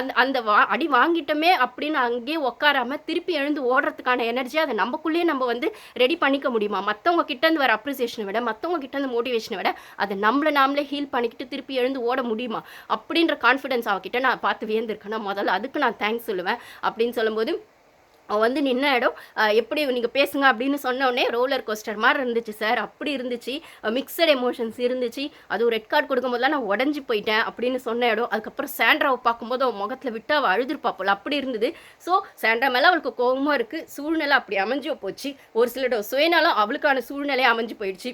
அந்த அந்த வா அடி வாங்கிட்டோமே அப்படின்னு அங்கேயே உட்காராமல் திருப்பி எழுந்து ஓடுறதுக்கான எனர்ஜி அதை நமக்குள்ளேயே நம்ம வந்து ரெடி பண்ணிக்க முடியுமா? மற்றவங்க கிட்டேருந்து வர அப்ரிசியேஷனை விட மற்றவங்க கிட்டேருந்து மோட்டிவேஷனை விட அதை நம்மளை நாமளே ஹீல் பண்ணிக்கிட்டு திருப்பி எழுந்து ஓட முடியுமா? அப்படின்ற கான்ஃபிடன்ஸ் அவகிட்ட நான் பார்த்து வியந்திருக்கேன். நான் முதல்ல அதுக்கு நான் தேங்க்ஸ் சொல்லுவேன். அப்படின்னு சொல்லும்போது அவள் வந்து நின்ன இடம்? எப்படி நீங்கள் பேசுங்க? அப்படின்னு சொன்னோடனே ரோலர் கோஸ்டர் மாதிரி இருந்துச்சு சார் அப்படி இருந்துச்சு. மிக்சட் எமோஷன்ஸ் இருந்துச்சு. அதுவும் ரெட் கார்டு கொடுக்கும்போதுலாம் நான் உடஞ்சி போயிட்டேன் அப்படின்னு சொன்ன இடம். அதுக்கப்புறம் சாண்ட்ராவை பார்க்கும்போது அவள் முகத்தில் விட்டு அவள் அழுதுருப்பா அப்படி இருந்தது. ஸோ சாண்ட்ரா மேலே அவளுக்கு கோபமாக இருக்குது சூழ்நிலை அப்படி அமைஞ்சு போச்சு. ஒரு சில சுயநலம் அவளுக்கான சூழ்நிலை அமைஞ்சு போயிடுச்சு.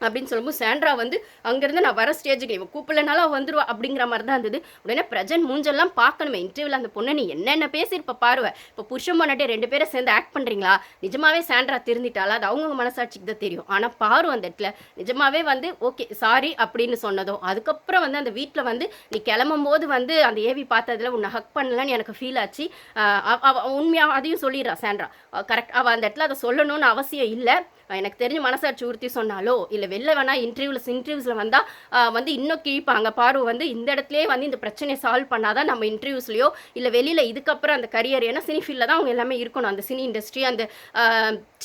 அப்படின்னு சொல்லும்போது சாண்ட்ரா வந்து அங்கேருந்து நான் வர ஸ்டேஜுக்கு இவன் கூப்பிடலனாலும் அவள் வந்துருவா அப்படிங்கிற மாதிரி தான் இருந்தது. உடனே பிரஜன் மூஞ்செல்லாம் பார்க்கணுமே இன்டர்வியூவில் அந்த பொண்ணை நீ என்னென்ன பேசியிருப்ப பாருவ. இப்போ புருஷன் பொண்ணாட்டி ரெண்டு பேரும் சேர்ந்து ஆக்ட் பண்ணுறீங்களா நிஜமாவே சாண்ட்ரா திருந்திட்டாலா அது அவங்கவுங்க மனசாட்சிக்கு தான் தெரியும். ஆனால் பாரு அந்த இடத்துல நிஜமாவே வந்து ஓகே சாரி அப்படின்னு சொன்னதும் அதுக்கப்புறம் வந்து அந்த வீட்டில் வந்து நீ கிளம்பும் போது வந்து அந்த ஏவி பார்த்ததுல உன்னை ஹக் பண்ணலன்னு எனக்கு ஃபீல் ஆச்சு. அவ- உண்மையாக அதையும் சொல்லிடுறா சாண்ட்ரா. கரெக்ட் அவள் அந்த இடத்துல அதை சொல்லணும்னு அவசியம் இல்லை. எனக்கு தெரிஞ்ச மனசாட்சி உறுத்தி சொன்னாலோ இல்லை வெளில வேணா இன்டர்வியூவில் இன்டர்வியூஸில் வந்தால் வந்து இன்னும் கிழிப்பாங்க. பாரு வந்து இந்த இடத்துலயே வந்து இந்த பிரச்சனையை சால்வ் பண்ணாதான் நம்ம இன்டர்வியூஸ்லையோ இல்லை வெளியில் இதுக்கப்புறம் அந்த கரியர் ஏன்னா சினி ஃபீல்டில் தான் அவங்க எல்லாமே இருக்கணும். அந்த சினி இண்டஸ்ட்ரி அந்த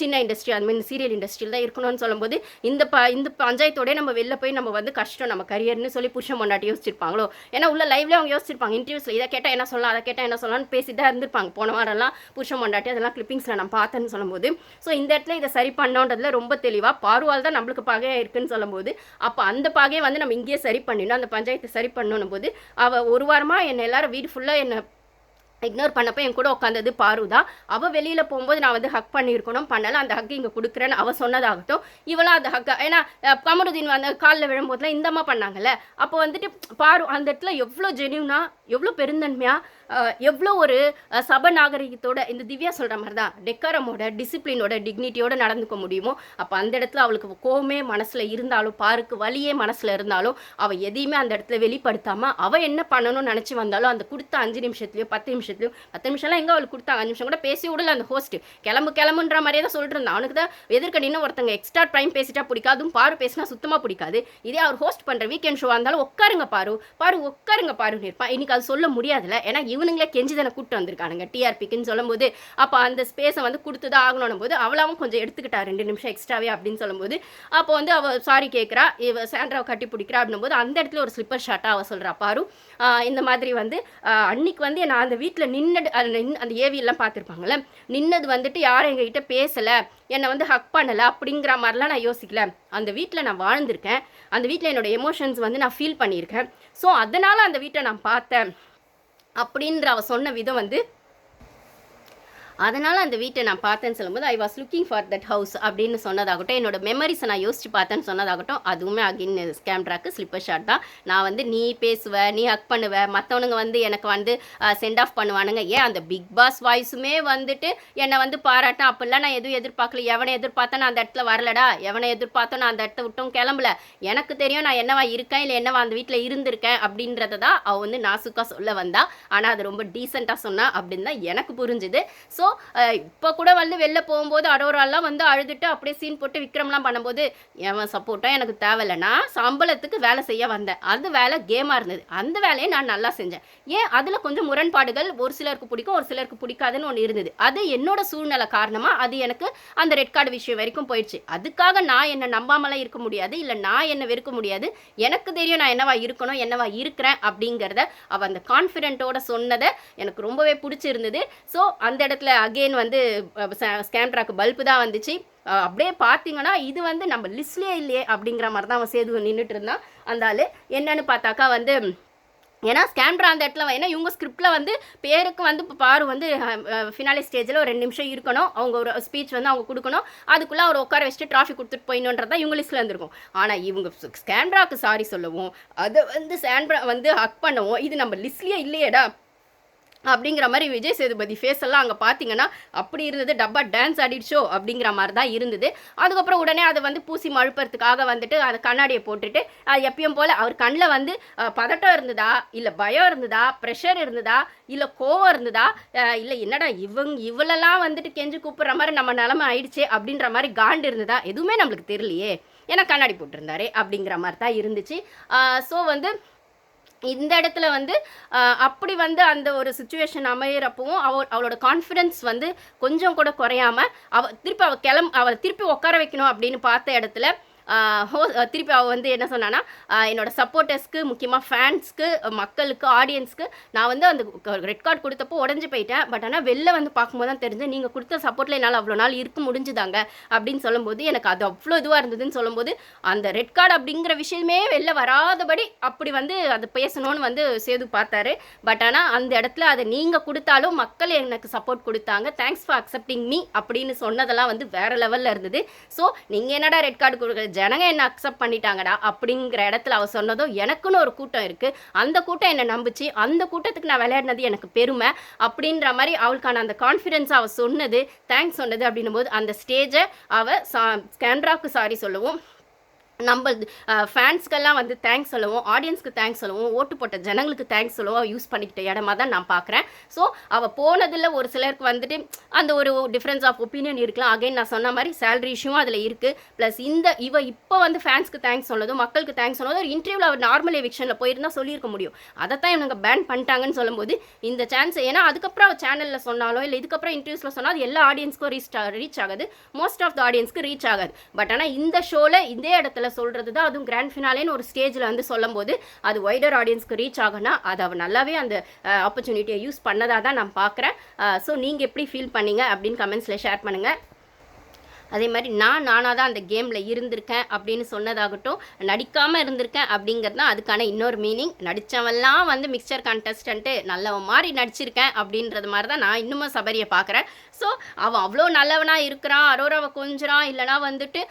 சின்ன இண்டஸ்ட்ரி அந்த மீன் சீரியல் இண்டஸ்ட்ரியில் தான் இருக்கணும்னு சொல்லும்போது இந்த ப இந்த பஞ்சாயத்தோடய நம்ம வெளில போய் நம்ம வந்து கஷ்டம் நம்ம கரியர்னு சொல்லி புருஷன் பொண்டாட்டி யோசிச்சிருப்பாங்களோ? ஏன்னா உள்ள லைவ்ல அவங்க யோசிச்சிருப்பாங்க. இன்டர்வியூஸில் இதை கேட்டால் என்ன சொல்லலாம் அதை கேட்டால் என்ன சொல்லலாம்னு பேசிட்டு தான் இருந்திருப்பாங்க. போன வாரம்லாம் புருஷன் பொண்டாட்டி அதெல்லாம் கிளிப்பிங்ஸில் நான் பார்த்தேன்னு சொல்லும்போது. ஸோ இந்த இடத்துல இதை சரி பண்ணோன்றதுல ரொம்ப தெளிவாக பார்வால் தான் நம்மளுக்கு பகையாக இருக்குன்னு சொல்லும்போது அப்போ அந்த பகையை வந்து நம்ம இங்கேயே சரி பண்ணிடணும். அந்த பஞ்சாயத்தை சரி பண்ணணும் போது அவள் ஒரு வாரமாக என்னை எல்லாரும் வீடு ஃபுல்லாக என்னை இக்னோர் பண்ணப்போ என் கூட உட்காந்தது பாரு தான். அவள் வெளியில் போகும்போது நான் வந்து ஹக் பண்ணியிருக்கணும் பண்ணல அந்த ஹக் இங்கே கொடுக்குறேன்னு அவள் சொன்னதாகட்டும். இவளும் அந்த ஹக் ஏன்னா கமருதீன் வந்து காலில் விழும்போதுலாம் இந்தம்மா பண்ணாங்கல்ல. அப்போ வந்துட்டு பாரு அந்த இடத்துல எவ்வளோ ஜெனியூனா எவ்வளோ பெருந்தன்மையாக எவ்வளோ ஒரு சப நாகரிகத்தோட இந்த திவ்யா சொல்கிற மாதிரி தான் டெக்காரமோட டிசிப்ளினோட டிக்னிட்டியோட நடந்துக்க முடியுமோ அப்போ அந்த இடத்துல அவளுக்கு கோவமே மனசில் இருந்தாலும் பாருக்கு வலியே மனசில் இருந்தாலும் அவள் எதையுமே அந்த இடத்துல வெளிப்படுத்தாமல் அவள் என்ன பண்ணணும்னு நினச்சி வந்தாலும் அந்த கொடுத்த அஞ்சு நிமிஷத்துலையோ பத்து நிமிஷத்துலையோ பத்து நிமிஷம்லாம் எங்கே அவளுக்கு கொடுத்தாங்க அஞ்சு நிமிஷம் கூட பேசி விடல அந்த ஹோஸ்ட் கிளம்பு கிளம்புன்ற மாதிரியே தான் சொல்லிட்டு இருந்தான் அவனுக்கு தான் எதிர்க்க ஒருத்தங்க எக்ஸ்ட்ரா டைம் பேசிட்டா பிடிக்காது அதுவும் பாரு பேசினா சுத்தமாக பிடிக்காது. இதே அவர் ஹோஸ்ட் பண்ணுற வீக்கெண்ட் ஷோ இருந்தாலும் உட்காருங்க பாரு பாரு உட்காருங்க பாருன்னு இருப்பான் இன்னைக்கு அது சொல்ல முடியாதுல்ல. ஏன்னா இவனுங்களே கெஞ்சி தானே கூப்பிட்டு வந்திருக்கானுங்க டிஆர்பிக்குன்னு சொல்லும்போது. அப்போ அந்த ஸ்பேஸை வந்து கொடுத்து தான் ஆகணும் போது அவளாவும் கொஞ்சம் எடுத்துக்கிட்டா ரெண்டு நிமிஷம் எக்ஸ்ட்ராவே அப்படின்னு சொல்லும்போது. அப்போ வந்து அவள் சாரி கேட்குறா இவ சாண்ட்ராவை கட்டி பிடிக்கிறா அப்படின்னும் போது அந்த இடத்துல ஒரு ஸ்லிப்பர் ஷாட்டாக அவள் சொல்கிறா பாரு இந்த மாதிரி வந்து அன்னைக்கு வந்து நான் அந்த வீட்டில் நின்னது அந்த ஏவியெல்லாம் பார்த்துருப்பாங்கல்ல நின்னது வந்துட்டு யாரும் எங்ககிட்ட பேசலை என்னை வந்து ஹக் பண்ணலை அப்படிங்கிற மாதிரிலாம் நான் யோசிக்கல. அந்த வீட்டில் நான் வாழ்ந்திருக்கேன். அந்த வீட்டில் என்னோட எமோஷன்ஸ் வந்து நான் ஃபீல் பண்ணியிருக்கேன். ஸோ அதனால் அந்த வீட்டை நான் பார்த்தேன். அப்படின்ற அவ சொன்ன விதம் வந்து அதனால் அந்த வீட்டை நான் பார்த்தேன்னு சொல்லும்போது I was looking for that house அப்படின்னு சொன்னதாகட்டும் என்னோட மெமரிஸை நான் யோசிச்சு பார்த்தேன்னு சொன்னதாகட்டும் அதுவுமே அகின் கேமராக்கு ஸ்லிப்பர் ஷாட் தான். நான் வந்து நீ பேசுவ நீ ஹக் பண்ணுவ மற்றவனுங்க வந்து எனக்கு வந்து சென்ட் ஆஃப் பண்ணுவானுங்க. ஏன் அந்த பிக் பாஸ் வாய்ஸுமே வந்துட்டு என்னை வந்து பாராட்டினா அப்படிலாம் நான் எதுவும் எதிர்பார்க்கல. எவனை எதிர்பார்த்தா நான் அந்த இடத்துல வரலடா? எவனை எதிர்பார்த்தோ நான் அந்த இடத்த விட்டும் கிளம்பல? எனக்கு தெரியும் நான் என்னவா இருக்கேன் இல்லை என்னவா அந்த வீட்டில் இருந்திருக்கேன் அப்படின்றத தான் அவள் வந்து நாசுக்காக சொல்ல வந்தா. ஆனால் அது ரொம்ப டீசெண்டாக சொன்னா அப்படின்னு தான் எனக்கு புரிஞ்சுது. ஸோ இப்போ கூட வந்து வெளில போகும்போது அரோராலாம் வந்து அழுதுட்டு அப்படியே சீன் போட்டு விக்ரம்லாம் பண்ணும்போது எவன் சப்போர்ட்டாக எனக்கு தேவையில்ல. நான் சம்பளத்துக்கு வேலை செய்ய வந்தேன். அது வேலை கேமாக இருந்தது. அந்த வேலையை நான் நல்லா செஞ்சேன். ஏன்? அதில் கொஞ்சம் முரண்பாடுகள் ஒரு சிலருக்கு பிடிக்கும் ஒரு சிலருக்கு பிடிக்காதுன்னு ஒன்று இருந்தது. அது என்னோட சூழ்நிலை காரணமாக அது எனக்கு அந்த ரெட் கார்டு விஷயம் வரைக்கும் போயிடுச்சு. அதுக்காக நான் என்னை நம்பாமலாம் இருக்க முடியாது இல்லை நான் என்னை வெறுக்க முடியாது. எனக்கு தெரியும் நான் என்னவா இருக்கணும் என்னவா இருக்கிறேன் அப்படிங்கிறத அவள் அந்த கான்ஃபிடென்ட்டோட சொன்னதை எனக்கு ரொம்பவே பிடிச்சிருந்தது. ஸோ அந்த இடத்துல அகெயின் வந்து ஸ்கேம் ட்ராக் பல்பு தான் வந்துச்சு. அப்படியே பார்த்தீங்கன்னா இது வந்து நம்ம லிஸ்ட்லேயே இல்லையே அப்படிங்கிற மாதிரி தான் அவன் சேது நின்றுட்டு இருந்தான். அந்த ஆள் என்னன்னு பார்த்தாக்கா வந்து ஏன்னா ஸ்கேம்ட்ரா அந்த இடத்துல ஏன்னா இவங்க ஸ்கிரிப்டில் வந்து பேருக்கு வந்து இப்போ பாரு வந்து ஃபினாலே ஸ்டேஜில் ஒரு ரெண்டு நிமிஷம் இருக்கணும். அவங்க ஒரு ஸ்பீச் வந்து அவங்க கொடுக்கணும். அதுக்குள்ளே அவர் உட்கார வச்சுட்டு ட்ராஃபி கொடுத்துட்டு போயிடணுன்றது தான் இவங்க லிஸ்ட்டில் இருந்திருக்கும். ஆனால் இவங்க ஸ்கேம்ட்ராக்கு சாரி சொல்லவும் அதை வந்து சாண்ட்ரா வந்து ஹக் பண்ணவும் இது நம்ம லிஸ்ட்லேயே இல்லையேடா. அப்படிங்கிற மாதிரி விஜய் சேதுபதி ஃபேஸ் எல்லாம் அங்கே பார்த்தீங்கன்னா அப்படி இருந்தது டப்பா டான்ஸ் ஆடிடுச்சோ அப்படிங்கிற மாதிரி தான் இருந்தது. அதுக்கப்புறம் உடனே அதை வந்து பூசி மழுப்புறதுக்காக வந்துட்டு அதை கண்ணாடியை போட்டுட்டு எப்பயும் போல் அவர் கண்ணில் வந்து பதட்டம் இருந்ததா? இல்லை பயம் இருந்ததா? ப்ரெஷர் இருந்ததா? இல்லை கோவம் இருந்ததா? இல்லை என்னடா இவங்க இவளெல்லாம் வந்துட்டு கெஞ்சி கூப்பிட்ற மாதிரி நம்ம நிலமை ஆயிடுச்சே அப்படின்ற மாதிரி காண்டு இருந்ததா? எதுவுமே நம்மளுக்கு தெரியலையே. ஏன்னா கண்ணாடி போட்டிருந்தாரு அப்படிங்கிற மாதிரி தான் இருந்துச்சு. ஸோ வந்து இந்த இடத்துல வந்து அப்படி வந்து அந்த ஒரு சுச்சுவேஷன் அமையிறப்பவும் அவ அவளோட கான்ஃபிடென்ஸ் வந்து கொஞ்சம் கூட குறையாம அவ திருப்பி அவள் கிளம்ப அவளை திருப்பி உட்கார வைக்கணும் அப்படின்னு பார்த்த இடத்துல ஹோ திருப்பி அவள் வந்து என்ன சொன்னான்னா என்னோட சப்போர்ட்டர்ஸ்க்கு முக்கியமாக ஃபேன்ஸ்க்கு மக்களுக்கு ஆடியன்ஸ்க்கு நான் வந்து அந்த ரெட் கார்டு கொடுத்தப்போ உடஞ்சி போயிட்டேன். பட் ஆனால் வெளில வந்து பார்க்கும்போது தான் தெரிஞ்சு நீங்கள் கொடுத்த சப்போர்ட்டில் என்னால் அவ்வளோ நாள் இருக்க முடிஞ்சுதாங்க அப்படின்னு சொல்லும்போது எனக்கு அது அவ்வளோ இதுவாக இருந்ததுன்னு சொல்லும்போது அந்த ரெட் கார்டு அப்படிங்கிற விஷயமே வெளில வராதபடி அப்படி வந்து அது பேசணும்னு வந்து சேது பார்த்தாரு. பட் ஆனால் அந்த இடத்துல அதை நீங்கள் கொடுத்தாலும் மக்கள் எனக்கு சப்போர்ட் கொடுத்தாங்க. தேங்க்ஸ் ஃபார் அக்செப்டிங் மீ அப்படின்னு சொன்னதெல்லாம் வந்து வேறு லெவலில் இருந்தது. ஸோ நீங்கள் என்னடா ரெட் கார்டு கொடுக்குற ஜனங்க என்ன அக்செப்ட் பண்ணிட்டாங்கடா அப்படிங்கிற இடத்துல அவ சொன்னதும் எனக்குன்னு ஒரு கூட்டம் இருக்குது அந்த கூட்டம் என்னை நம்புச்சு. அந்த கூட்டத்துக்கு நான் விளையாடினது எனக்கு பெருமை. அப்படின்ற மாதிரி அவளுக்கான அந்த கான்ஃபிடென்ஸ் அவள் சொன்னது தேங்க்ஸ் சொன்னது அப்படின்னும் போது அந்த ஸ்டேஜை அவள் சா ஸ்கேண்ட்ராக்கு சாரி சொல்லுவோம். நம்ம ஃபேன்ஸ்க்கெல்லாம் வந்து தேங்க்ஸ் சொல்லவும் ஆடியன்ஸ்க்கு தேங்க்ஸ் சொல்லவும் ஓட்டு போட்ட ஜனங்களுக்கு தேங்க்ஸ் சொல்லவும் யூஸ் பண்ணிக்கிட்ட இடமா தான் நான் பார்க்குறேன் ஸோ அவள் போனதில் ஒரு சிலருக்கு வந்துட்டு அந்த ஒரு டிஃப்ரென்ஸ் ஆஃப் ஒப்பீனியன் இருக்கலாம். அகைன் நான் சொன்ன மாதிரி சேலரி இஷ்யூவும் அதில் இருக்குது ப்ளஸ் இந்த இவ இப்போ வந்து ஃபேன்ஸ்க்கு தேங்க்ஸ் சொன்னதும் மக்களுக்கு தேங்க்ஸ் சொன்னதும் ஒரு இன்டர்வியூவில் அவர் நார்மல் எவிக்ஷனில் போயிருந்தால் சொல்லியிருக்க முடியும். அதைத்தான் எனக்கு பேன் பண்ணிட்டாங்கன்னு சொல்லும்போது இந்த சான்ஸ் ஏன்னா அதுக்கப்புறம் அவர் சேனலில் சொன்னாலோ இல்லை இதுக்கப்புறம் இன்டர்வியூஸில் சொன்னால் அது எல்லா ஆடியன்ஸ்க்கும் ரீச் ரீச் ஆகுது. மோஸ்ட் ஆஃப் த ஆடியன்ஸ்க்கு ரீச் ஆகாது. பட் ஆனால் இந்த ஷோவில் இதே இடத்துல சொல்கிறது தான் அதுவும் கிராண்ட் ஃபினாலேன்னு ஒரு ஸ்டேஜில் வந்து சொல்லும் போது அது ஒய்டர் ஆடியன்ஸ்க்கு ரீச் ஆகுனா அது அவள் நல்லாவே அந்த ஆப்பர்ச்சுனிட்டியை யூஸ் பண்ணதாக தான் நான் பார்க்குறேன் ஸோ நீங்கள் எப்படி ஃபீல் பண்ணீங்க அப்படின்னு கமெண்ட்ஸில் ஷேர் பண்ணுங்கள் அதே மாதிரி நான் நானாக தான் அந்த கேமில் இருந்திருக்கேன் அப்படின்னு சொன்னதாகட்டும் நடிக்காமல் இருந்திருக்கேன் அப்படிங்கிறது தான் அதுக்கான இன்னொரு மீனிங் நடித்தவெல்லாம் வந்து மிக்சர் கண்டஸ்டன்ட்டு நல்லவன் மாதிரி நடிச்சிருக்கேன் அப்படின்றது மாதிரி தான் நான் இன்னுமும் சபரியை பார்க்குறேன் ஸோ அவன் அவ்வளோ நல்லவனாக இருக்கிறான் அரோராவை கொஞ்சறான் இல்லைனா வந்துட்டு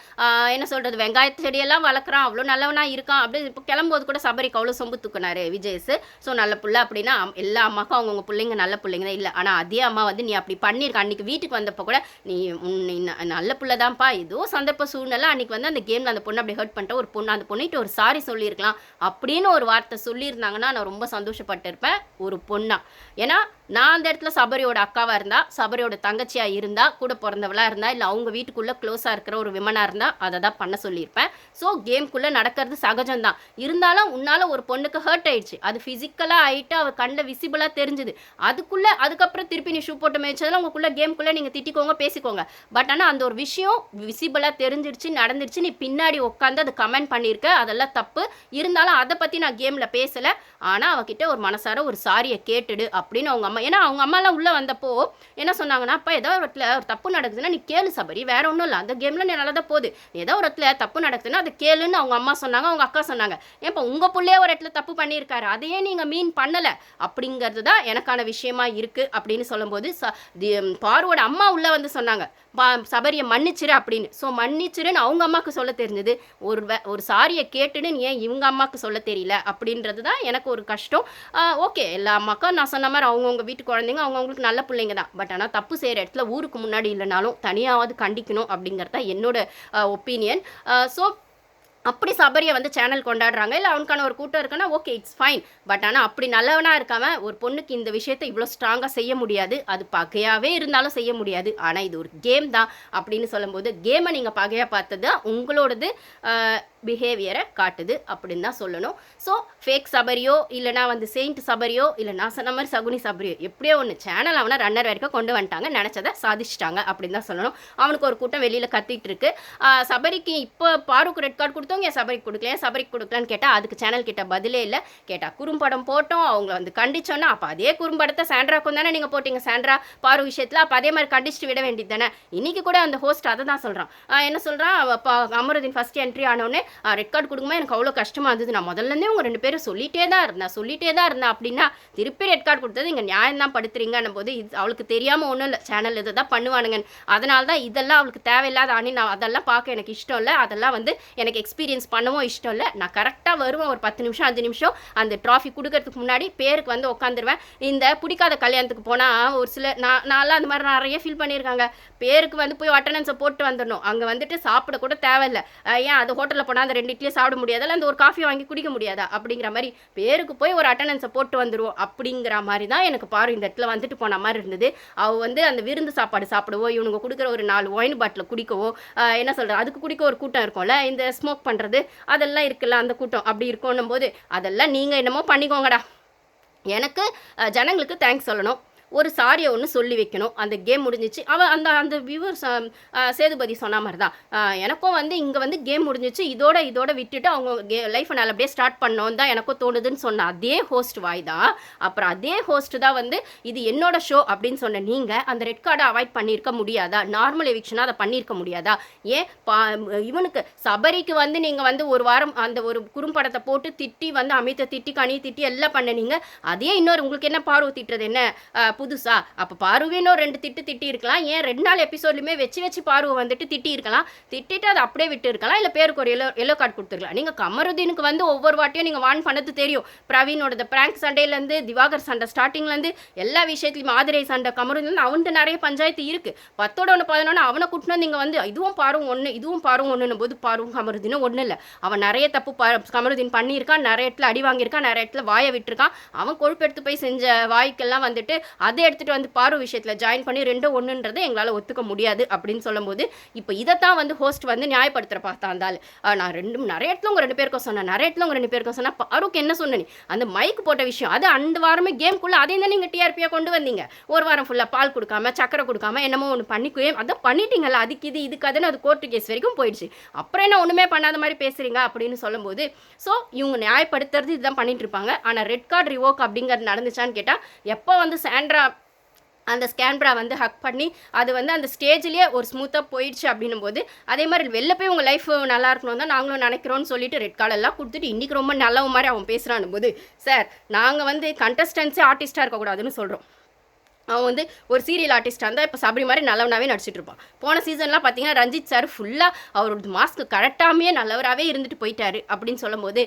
என்ன சொல்கிறது வெங்காயத்து செடியெல்லாம் வளர்க்குறான் அவ்வளோ நல்லவனாக இருக்கான் அப்படின்னு இப்போ கிளம்போது கூட சபரிக்கு அவ்வளோ சொம்பு தூக்குனாரு விஜய்ஸ் ஸோ நல்ல புள்ள அப்படின்னா எல்லா அம்மாக்கும் அவங்கவுங்க பிள்ளைங்க நல்ல பிள்ளைங்க தான் இல்லை. ஆனால் அதே அம்மா வந்து நீ அப்படி பண்ணியிருக்க அன்றைக்கி வீட்டுக்கு வந்தப்போ கூட நீ உன் நீ நல்ல பிள்ளை தான்ப்பா ஏதோ சந்தர்ப்ப சூழ்நிலை அன்றைக்கி வந்து அந்த கேமில் அந்த பொண்ணு அப்படி ஹர்ட் பண்ணிட்ட ஒரு பொண்ணு அந்த பொண்ணுகிட்ட ஒரு சாரி சொல்லியிருக்கலாம் அப்படின்னு ஒரு வார்த்தை சொல்லியிருந்தாங்கன்னா நான் ரொம்ப சந்தோஷப்பட்டிருப்பேன். ஒரு பொண்ணாக ஏன்னா நான் அந்த இடத்துல சபரியோட அக்காவாக இருந்தால் சபரியோட தங்கச்சியாக இருந்தால் கூட பிறந்தவளாக இருந்தால் இல்லை அவங்க வீட்டுக்குள்ளே க்ளோஸாக இருக்கிற ஒரு விமனாக இருந்தால் அதை தான் பண்ண சொல்லியிருப்பேன். ஸோ கேம்குள்ளே நடக்கிறது சகஜம்தான் இருந்தாலும் உன்னால் ஒரு பொண்ணுக்கு ஹர்ட் ஆயிடுச்சு. அது ஃபிசிக்கலாக ஆகிட்டு அவள் கண்ணில் விசிபிளாக தெரிஞ்சுது. அதுக்குள்ளே அதுக்கப்புறம் திருப்பி நீ ஷூ போட்டு மேய்ச்சதில் உங்களுக்குள்ளே கேம்குள்ளே நீங்கள் திட்டிக்கோங்க பேசிக்கோங்க. பட் ஆனால் அந்த ஒரு விஷயம் விசிபிளாக தெரிஞ்சிருச்சு நடந்துடுச்சு. நீ பின்னாடி உட்காந்து அதை கமெண்ட் பண்ணியிருக்க. அதெல்லாம் தப்பு. இருந்தாலும் அதை பற்றி நான் கேமில் பேசலை. ஆனால் அவகிட்ட ஒரு மனசார ஒரு சாரியை கேட்டுடு அப்படின்னு அவங்க அம்மா ஏன்னா அவங்க அம்மாலாம் உள்ளே வந்தப்போ என்ன சொன்னாங்கன்னா அப்பா ஏதோ ஒரு இடத்துல ஒரு தப்பு நடக்குதுன்னா நீ கேளு சபரி. வேற ஒன்றும் இல்லை. அந்த கேமில் நீ நல்லா தான் போகுது ஏதோ ஒரு இடத்துல தப்பு நடக்குதுன்னா அதை கேளுன்னு அவங்க அம்மா சொன்னாங்க அவங்க அக்கா சொன்னாங்க. ஏன்ப்பா உங்கள் பிள்ளையே ஒரு இடத்துல தப்பு பண்ணியிருக்காரு. அதையே நீங்கள் மீன் பண்ணலை. அப்படிங்கிறது தான் எனக்கான விஷயமா இருக்குது அப்படின்னு சொல்லும்போது ச தி- பார்வோட அம்மா உள்ளே வந்து சொன்னாங்க. சபரியை மன்னிச்சிரு அப்படின்னு. ஸோ மன்னிச்சிருன்னு அவங்க அம்மாவுக்கு சொல்ல தெரிஞ்சது. ஒரு ஒரு சாரியை கேட்டுன்னு ஏன் இவங்க அம்மாவுக்கு சொல்ல தெரியல? அப்படின்றது தான் எனக்கு ஒரு கஷ்டம். ஓகே எல்லா அம்மாக்கும் நான் சொன்ன மாதிரி அவங்கவுங்க வீட்டு குழந்தைங்க அவங்கவுங்களுக்கு நல்ல பிள்ளைங்க தான். பட் ஆனால் தப்பு செய்கிற இடத்துல ஊருக்கு முன்னாடி இல்லைனாலும் தனியாவது கண்டிக்கணும் அப்படிங்கிறது தான் என்னோட ஒப்பீனியன் ஸோ அப்படி சபரியை வந்து சேனல் கொண்டாடுறாங்க. இல்லை அவனுக்கான ஒரு கூட்டம் இருக்குன்னா ஓகே இட்ஸ் ஃபைன் பட் ஆனால் அப்படி நல்லவனாக இருக்காம ஒரு பொண்ணுக்கு இந்த விஷயத்தை இவ்வளோ ஸ்ட்ராங்காக செய்ய முடியாது. அது பகையாகவே இருந்தாலும் செய்ய முடியாது. ஆனால் இது ஒரு கேம் தான். அப்படின்னு சொல்லும்போது கேமை நீங்கள் பகையாக பார்த்தது உங்களோடது பிஹேவியரை காட்டுது அப்படின்னு தான் சொல்லணும். ஸோ ஃபேக் சபரியோ இல்லைனா வந்து செயின்ட் சபரியோ இல்லை நான் சொன்ன மாதிரி சகுனி சபரியோ எப்படியோ ஒன்று சேனல் அவனை ரன்னர் வரைக்கும் கொண்டு வந்துட்டாங்க நினச்சதை சாதிச்சிட்டாங்க அப்படின்னு தான் சொல்லணும். அவனுக்கு ஒரு கூட்டம் வெளியில் கத்திட்டு இருக்கு. சபரிக்கு இப்போ பாருக்கு ரெட் கார்டு கொடுத்தவங்க ஏன் சபரிக்கு கொடுக்கல ஏன் சபரிக்கு கொடுக்கலன்னு கேட்டால் அதுக்கு சேனல் கிட்ட பதிலே இல்லை. கேட்டால் குறும்படம் போட்டோம் அவங்க வந்து கண்டிச்சோன்னா அப்போ அதே குறும்படத்தை சாண்ட்ராக்கும் தானே நீங்கள் போட்டிங்க சாண்ட்ரா பாரு விஷயத்தில் அப்போ அதே மாதிரி கண்டிச்சுட்டு விட வேண்டியது தானே. இன்றைக்கி கூட அந்த ஹோஸ்ட் அதை தான் சொல்கிறான் என்ன சொல்கிறான் அமருதீன் ஃபஸ்ட் என்ட்ரி ஆனோடனே ரெட் கார்டு கொடுக்கும்போது எனக்கு அவ்வளோ கஷ்டமாக இருந்தது. நான் முதல்லேருந்தே உங்கள் ரெண்டு பேரும் சொல்லிட்டே தான் இருந்தேன். சொல்லிட்டே தான் இருந்தேன் அப்படின்னா திருப்பி ரெட் கார்டு கொடுத்தது இங்கே நியாயம் தான் படுத்துறீங்கன்னும் போது இது அவளுக்கு தெரியாமல் ஒன்றும் இல்லை. சேனல் இதை தான் பண்ணுவானுங்க அதனால தான் இதெல்லாம் அவளுக்கு தேவையில்லாத அணி. நான் அதெல்லாம் பார்க்க எனக்கு இஷ்டம் இல்லை. அதெல்லாம் வந்து எனக்கு எக்ஸ்பீரியன்ஸ் பண்ணவும் இஷ்டம் இல்லை. நான் கரெக்டாக வருவேன். ஒரு பத்து நிமிஷம் அஞ்சு நிமிஷம் அந்த ட்ராஃபி கொடுக்கறதுக்கு முன்னாடி பேருக்கு வந்து உட்காந்துருவேன். இந்த பிடிக்காத கல்யாணத்துக்கு போனால் ஒரு சில நான் நான்லாம் அந்த மாதிரி நிறைய ஃபீல் பண்ணியிருக்காங்க. பேருக்கு வந்து போய் அட்டண்டன்ஸை போட்டு வந்துடணும். அங்கே வந்துட்டு சாப்பிட கூட தேவையில்லை. ஏன் அது ஹோட்டலில் போனால் அந்த ரெண்டு இட்லியும் சாப்பிட முடியாதா. அந்த ஒரு காஃபி வாங்கி குடிக்க முடியாதா? அப்படிங்கிற மாதிரி பேருக்கு போய் ஒரு அட்டண்டன்ஸை போட்டு வந்துருவோம். அப்படிங்கிற மாதிரி தான் எனக்கு பாரு இந்த இடத்துல வந்துட்டு போன மாதிரி இருந்தது. அவ வந்து அந்த விருந்து சாப்பாடு சாப்பிடவோ இவனுங்க கொடுக்குற ஒரு நாலு ஒயின் பாட்டில் குடிக்கவோ என்ன சொல்கிறது அதுக்கு குடிக்க ஒரு கூட்டம் இருக்கும்ல இந்த ஸ்மோக் பண்ணுறது அதெல்லாம் இருக்குல்ல அந்த கூட்டம். அப்படி இருக்கணும் போது அதெல்லாம் நீங்கள் என்னமோ பண்ணிக்கோங்கடா. எனக்கு ஜனங்களுக்கு தேங்க்ஸ் சொல்லணும். ஒரு சாரியை ஒன்று சொல்லி வைக்கணும். அந்த கேம் முடிஞ்சிச்சு. அவன் அந்த அந்த வியூவர் சேதுபதி சொன்ன மாதிரி தான் எனக்கும் வந்து இங்கே வந்து கேம் முடிஞ்சிச்சு. இதோட இதோட விட்டுட்டு அவங்க கே லைஃப்பை நல்லபடியாக ஸ்டார்ட் பண்ணோன்னு தான் எனக்கும் தோணுதுன்னு சொன்ன அதே ஹோஸ்ட் வாய் தான் அப்புறம் அதே ஹோஸ்ட் தான் வந்து இது என்னோட ஷோ அப்படின்னு சொன்ன நீங்கள் அந்த ரெட் கார்டை அவாய்ட் பண்ணியிருக்க முடியாதா? நார்மல் எவிக்ஷனாக அதை பண்ணியிருக்க முடியாதா? ஏன் பா இவனுக்கு சபரிக்கு வந்து நீங்கள் வந்து ஒரு வாரம் அந்த ஒரு குறும்படத்தை போட்டு திட்டி வந்து அமித்தை திட்டி கனி திட்டி எல்லாம் பண்ணினீங்க. அதே இன்னொரு உங்களுக்கு என்ன பார்வை திட்டுறது என்ன? புதுசா? அப்போ பார்வை இன்னும் ரெண்டு திட்டு திட்டி இருக்கலாம். ஏன் ரெண்டு நாள் எபிசோட்லையுமே வச்சு வச்சு பார்வை வந்துட்டு திட்டி இருக்கலாம். திட்டிட்டு அதை அப்படியே விட்டு இருக்கலாம் இல்லை பேருக்கு ஒரு எல்லோ எல்லோ கார்டு கொடுத்துருக்கலாம். நீங்கள் கமருதீனுக்கு வந்து ஒவ்வொரு வாட்டியும் நீங்கள் வான் பண்ணது தெரியும். பிரவீனோட பிராங்க் சண்டையிலேருந்து திவாகர் சண்டை ஸ்டார்டிங்லேருந்து எல்லா விஷயத்துலையும் மாதிரி சண்டை கமருதீன் அவன்கிட்ட நிறைய பஞ்சாயத்து இருக்குது பத்தோட ஒன்று பதினொன்று அவனை கூட்டினா நீங்கள் வந்து இதுவும் பாரும் ஒன்று இதுவும் பாரும் ஒன்றுன்னு போது பாரும் கமருதீனும் ஒன்றும் இல்லை. அவன் நிறைய தப்பு ப கமருதீன் பண்ணியிருக்கான் நிறைய இடத்துல அடி வாங்கியிருக்கான் நிறைய இடத்துல வாயை விட்டுருக்கான். அவன் கொழுப்பெடுத்து போய் செஞ்ச வாய்க்கெல்லாம் வந்துட்டு அதை எடுத்துகிட்டு வந்து பாரு விஷயத்தில் ஜாயின் பண்ணி ரெண்டும் ஒன்றுன்றதை எங்களால் ஒத்துக்க முடியாது அப்படின்னு சொல்லும்போது இப்போ இதைத்தான் வந்து ஹோஸ்ட் வந்து நியாயப்படுத்துகிற பார்த்தா இருந்தால் நான் ரெண்டும் நிறைய இடத்துல உங்கள் ரெண்டு பேருக்கும் சொன்னேன் நிறைய இடத்துல உங்கள் ரெண்டு பேருக்கும் சொன்னேன் பாருக்கு என்ன சொன்னேன் அந்த மைக் போட்ட விஷயம் அது அந்த வாரமே கேம்குள்ளே அதையும் தான் நீங்கள் டிஆர்பியாக கொண்டு வந்தீங்க. ஒரு வாரம் ஃபுல்லாக பால் கொடுக்காம சக்கரை கொடுக்காம என்னமோ ஒன்று பண்ணி அதை அதான் பண்ணிட்டீங்கல்ல அதுக்கு இது இதுக்காதுன்னு அது கோர்ட்டு கேஸ் வரைக்கும் போயிடுச்சு. அப்புறம் என்ன ஒன்றுமே பண்ணாத மாதிரி பேசுகிறீங்க அப்படின்னு சொல்லும்போது ஸோ இவங்க நியாயப்படுத்துறது இதுதான் பண்ணிட்டு இருப்பாங்க. ஆனால் ரெட் கார்டு ரிவோக் அப்படிங்கிறது நடந்துச்சான்னு கேட்டால் எப்போ வந்து சாண்ட்ரா அந்த ஸ்கேன்பரா வந்து ஹக் பண்ணி அது வந்து அந்த ஸ்டேஜ்லேயே ஒரு ஸ்மூத்தாக போயிடுச்சு அப்படின்னும் போது அதே மாதிரி வெளில போய் உங்கள் லைஃப் நல்லா இருக்கணும் தான் நாங்களும் நினைக்கிறோம்னு சொல்லிட்டு ரெட் கார்டு எல்லாம் கொடுத்துட்டு இன்றைக்கி ரொம்ப நல்லவ மாதிரி அவன் பேசுகிறான்னு போது சார் நாங்கள் வந்து கண்டஸ்டன்ஸே ஆர்டிஸ்ட்டாக இருக்கக்கூடாதுன்னு சொல்கிறோம் அவன் வந்து ஒரு சீரியல் ஆர்டிஸ்டாக இருந்தால் இப்போ சபரி மாதிரி நல்லவனாகவே நடிச்சிட்டு இருப்பான் போன சீசன்லாம் பார்த்தீங்கன்னா ரஞ்சித் சார் ஃபுல்லாக அவரோட மாஸ்க் கரெக்டாமே நல்லவராகவே இருந்துட்டு போயிட்டாரு அப்படின்னு சொல்லும்போது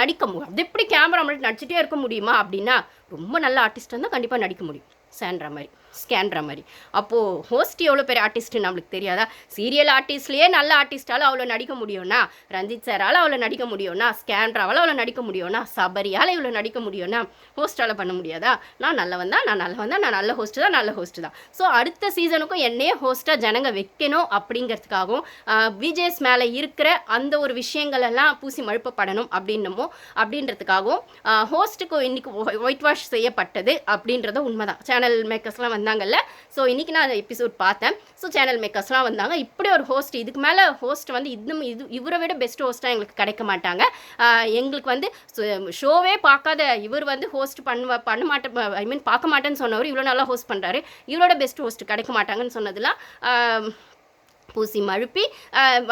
நடிக்க முடியும் அது எப்படி கேமரா மட்டும் நடிச்சிட்டே இருக்க முடியுமா அப்படின்னா ரொம்ப நல்ல ஆர்டிஸ்டாக இருந்தால் கண்டிப்பாக நடிக்க முடியும். சேன்ற மாதிரி. ஸ்கேன்ற மாதிரி. அப்போது ஹோஸ்ட் எவ்வளோ பெரிய ஆர்டிஸ்ட்டு நம்மளுக்கு தெரியாதா? சீரியல் ஆர்டிஸ்ட்லேயே நல்ல ஆர்டிஸ்டால் அவ்வளோ நடிக்க முடியும்னா ரஞ்சித் சாரால் அவ்வளோ நடிக்க முடியும்னா ஸ்கேன்ட்ராவால் அவ்வளோ நடிக்க முடியும்னா சபரியால் இவ்வளோ நடிக்க முடியும்னா ஹோஸ்டால் பண்ண முடியாதா? நான் நல்லவன் தான் நான் நல்லவன் தான் நான் நல்ல ஹோஸ்ட்டு தான் நல்ல ஹோஸ்ட்டு தான். ஸோ அடுத்த சீசனுக்கும் என்னையே ஹோஸ்ட்டாக ஜனங்க வைக்கணும் அப்படிங்கிறதுக்காகவும் விஜேஸ் மேலே இருக்கிற அந்த ஒரு விஷயங்கள் எல்லாம் பூசி மழுப்பப்படணும் அப்படின்னமோ அப்படின்றதுக்காகவும் ஹோஸ்ட்டுக்கு இன்னைக்கு ஒயிட் வாஷ் செய்யப்பட்டது அப்படின்றத உண்மைதான். சேனல் மேக்கர்ஸ்லாம் வந்து வந்தாங்கல்ல. ஸோ இன்றைக்கி நான் அந்த எபிசோட் பார்த்தேன். ஸோ சேனல் மேக்கர்ஸ்லாம் வந்தாங்க. இப்படி ஒரு ஹோஸ்ட் இதுக்கு மேலே ஹோஸ்ட் வந்து இன்னும் இது இவரை விட பெஸ்ட் ஹோஸ்ட்டாக எங்களுக்கு கிடைக்க மாட்டாங்க. எங்களுக்கு வந்து ஷோவே பார்க்காத இவர் வந்து ஹோஸ்ட் பண்ண பண்ண மாட்டேன் ஐ மீன் பார்க்க மாட்டேன்னு சொன்னவர் இவ்வளோ நல்லா ஹோஸ்ட் பண்ணுறாரு இவரோட பெஸ்ட் ஹோஸ்ட் கிடைக்க மாட்டாங்கன்னு சொன்னதெல்லாம் பூசி மழுப்பி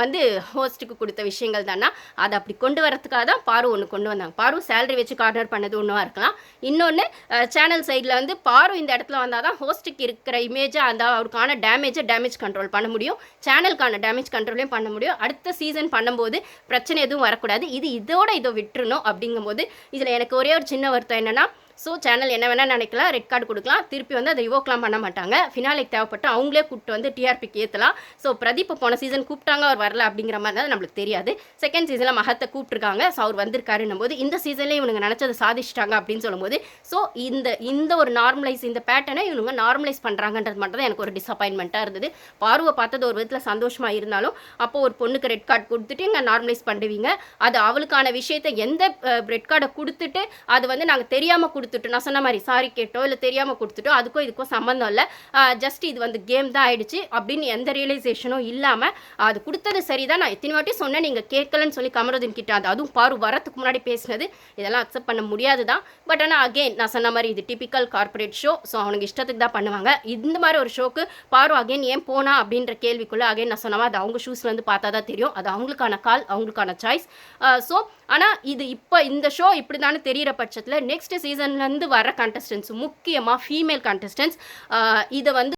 வந்து ஹோஸ்ட்டுக்கு கொடுத்த விஷயங்கள் தானா அதை அப்படி கொண்டு வரதுக்காக தான் பாரு ஒன்று கொண்டு வந்தாங்க. பாரு சேலரி வச்சு கார்னர் பண்ணது ஒன்றுவா இருக்கலாம். இன்னொன்று சேனல் சைடில் வந்து பாரு இந்த இடத்துல வந்தால் தான் ஹோஸ்ட்டுக்கு இருக்கிற இமேஜை அந்த அவருக்கான டேமேஜை டேமேஜ் கண்ட்ரோல் பண்ண முடியும். சேனலுக்கான டேமேஜ் கண்ட்ரோலையும் பண்ண முடியும். அடுத்த சீசன் பண்ணும்போது பிரச்சனை எதுவும் வரக்கூடாது. இது இதோட இதை விட்டுறணும் அப்படிங்கும்போது இதில் எனக்கு ஒரே ஒரு சின்ன வருத்தம் என்னென்னா ஸோ சேனல் என்ன வேணால் நினைக்கலாம் ரெட் கார்டு கொடுக்கலாம். திருப்பி வந்து அதை ரிவோக்லாம் பண்ண மாட்டாங்க. ஃபினாலிக் தேவைப்பட்டு அவங்களே கூப்பிட்டு வந்து டிஆர்பிக்கு ஏற்றலாம் ஸோ பிரதீப் போன சீசன் கூப்பிட்டாங்க அவர் வரல அப்படிங்கிற மாதிரி தான் நம்மளுக்கு தெரியாது. செகண்ட் சீசனில் மகத்தை கூப்பிட்டுருக்காங்க. ஸோ அவர் வந்திருக்காருன்னும் போது இந்த சீசன்லேயே இவனுங்க நினச்சதை சாதிச்சிட்டாங்க அப்படின்னு சொல்லும்போது ஸோ இந்த இந்த ஒரு நார்மலைஸ் இந்த பேட்டர்னை இவனுங்க நார்மலைஸ் பண்ணுறாங்கன்றது மட்டும் தான் எனக்கு ஒரு டிசப்பாயின்மெண்ட்டாக இருந்தது. பார்வை பார்த்தது ஒரு விதத்தில் சந்தோஷமாக இருந்தாலும் அப்போ ஒரு பொண்ணுக்கு ரெட் கார்டு கொடுத்துட்டு இங்கே நார்மலைஸ் பண்ணுவீங்க. அது அவளுக்கான விஷயத்தை எந்த ரெட் கார்டை கொடுத்துட்டு அது வந்து நாங்கள் தெரியாமல் கொடுத்து கொடுத்துட்டு நான் சொன்ன மாதிரி சாரி கேட்டோ இல்லை தெரியாமல் கொடுத்துட்டோ அதுக்கும் இதுக்கும் சம்மந்தம் இல்லை. ஜஸ்ட் இது வந்து கேம் தான் ஆயிடுச்சு அப்படின்னு எந்த ரியலைசேஷனும் இல்லாமல் அது கொடுத்தது சரிதான். நான் எத்தனை வாட்டி சொன்னேன் நீங்கள் கேட்கலன்னு சொல்லி கமருதீன் கிட்ட அது அதுவும் பாரு வரத்துக்கு முன்னாடி பேசினது இதெல்லாம் அக்செப்ட் பண்ண முடியாது தான். பட் ஆனால் அகெயின் நான் சொன்ன மாதிரி இது டிபிக்கல் கார்ப்பரேட் ஷோ ஸோ அவனுக்கு இஷ்டத்துக்கு தான் பண்ணுவாங்க. இந்த மாதிரி ஒரு ஷோக்கு பாரு அகைன் ஏன் போனா அப்படின்ற கேள்விக்குள்ளே அகைன் நான் சொன்னமா அது அவங்க ஷூஸ்லேருந்து பார்த்தா தான் தெரியும். அது அவங்களுக்கான கால் அவங்களுக்கான சாய்ஸ் ஸோ ஆனால் இது இப்போ இந்த ஷோ இப்படி தானே தெரியிற பட்சத்தில் நெக்ஸ்ட் சீசன்லேருந்து வர கண்டஸ்டன்ஸ் முக்கியமாக ஃபீமேல் கண்டஸ்டன்ஸ் இதை வந்து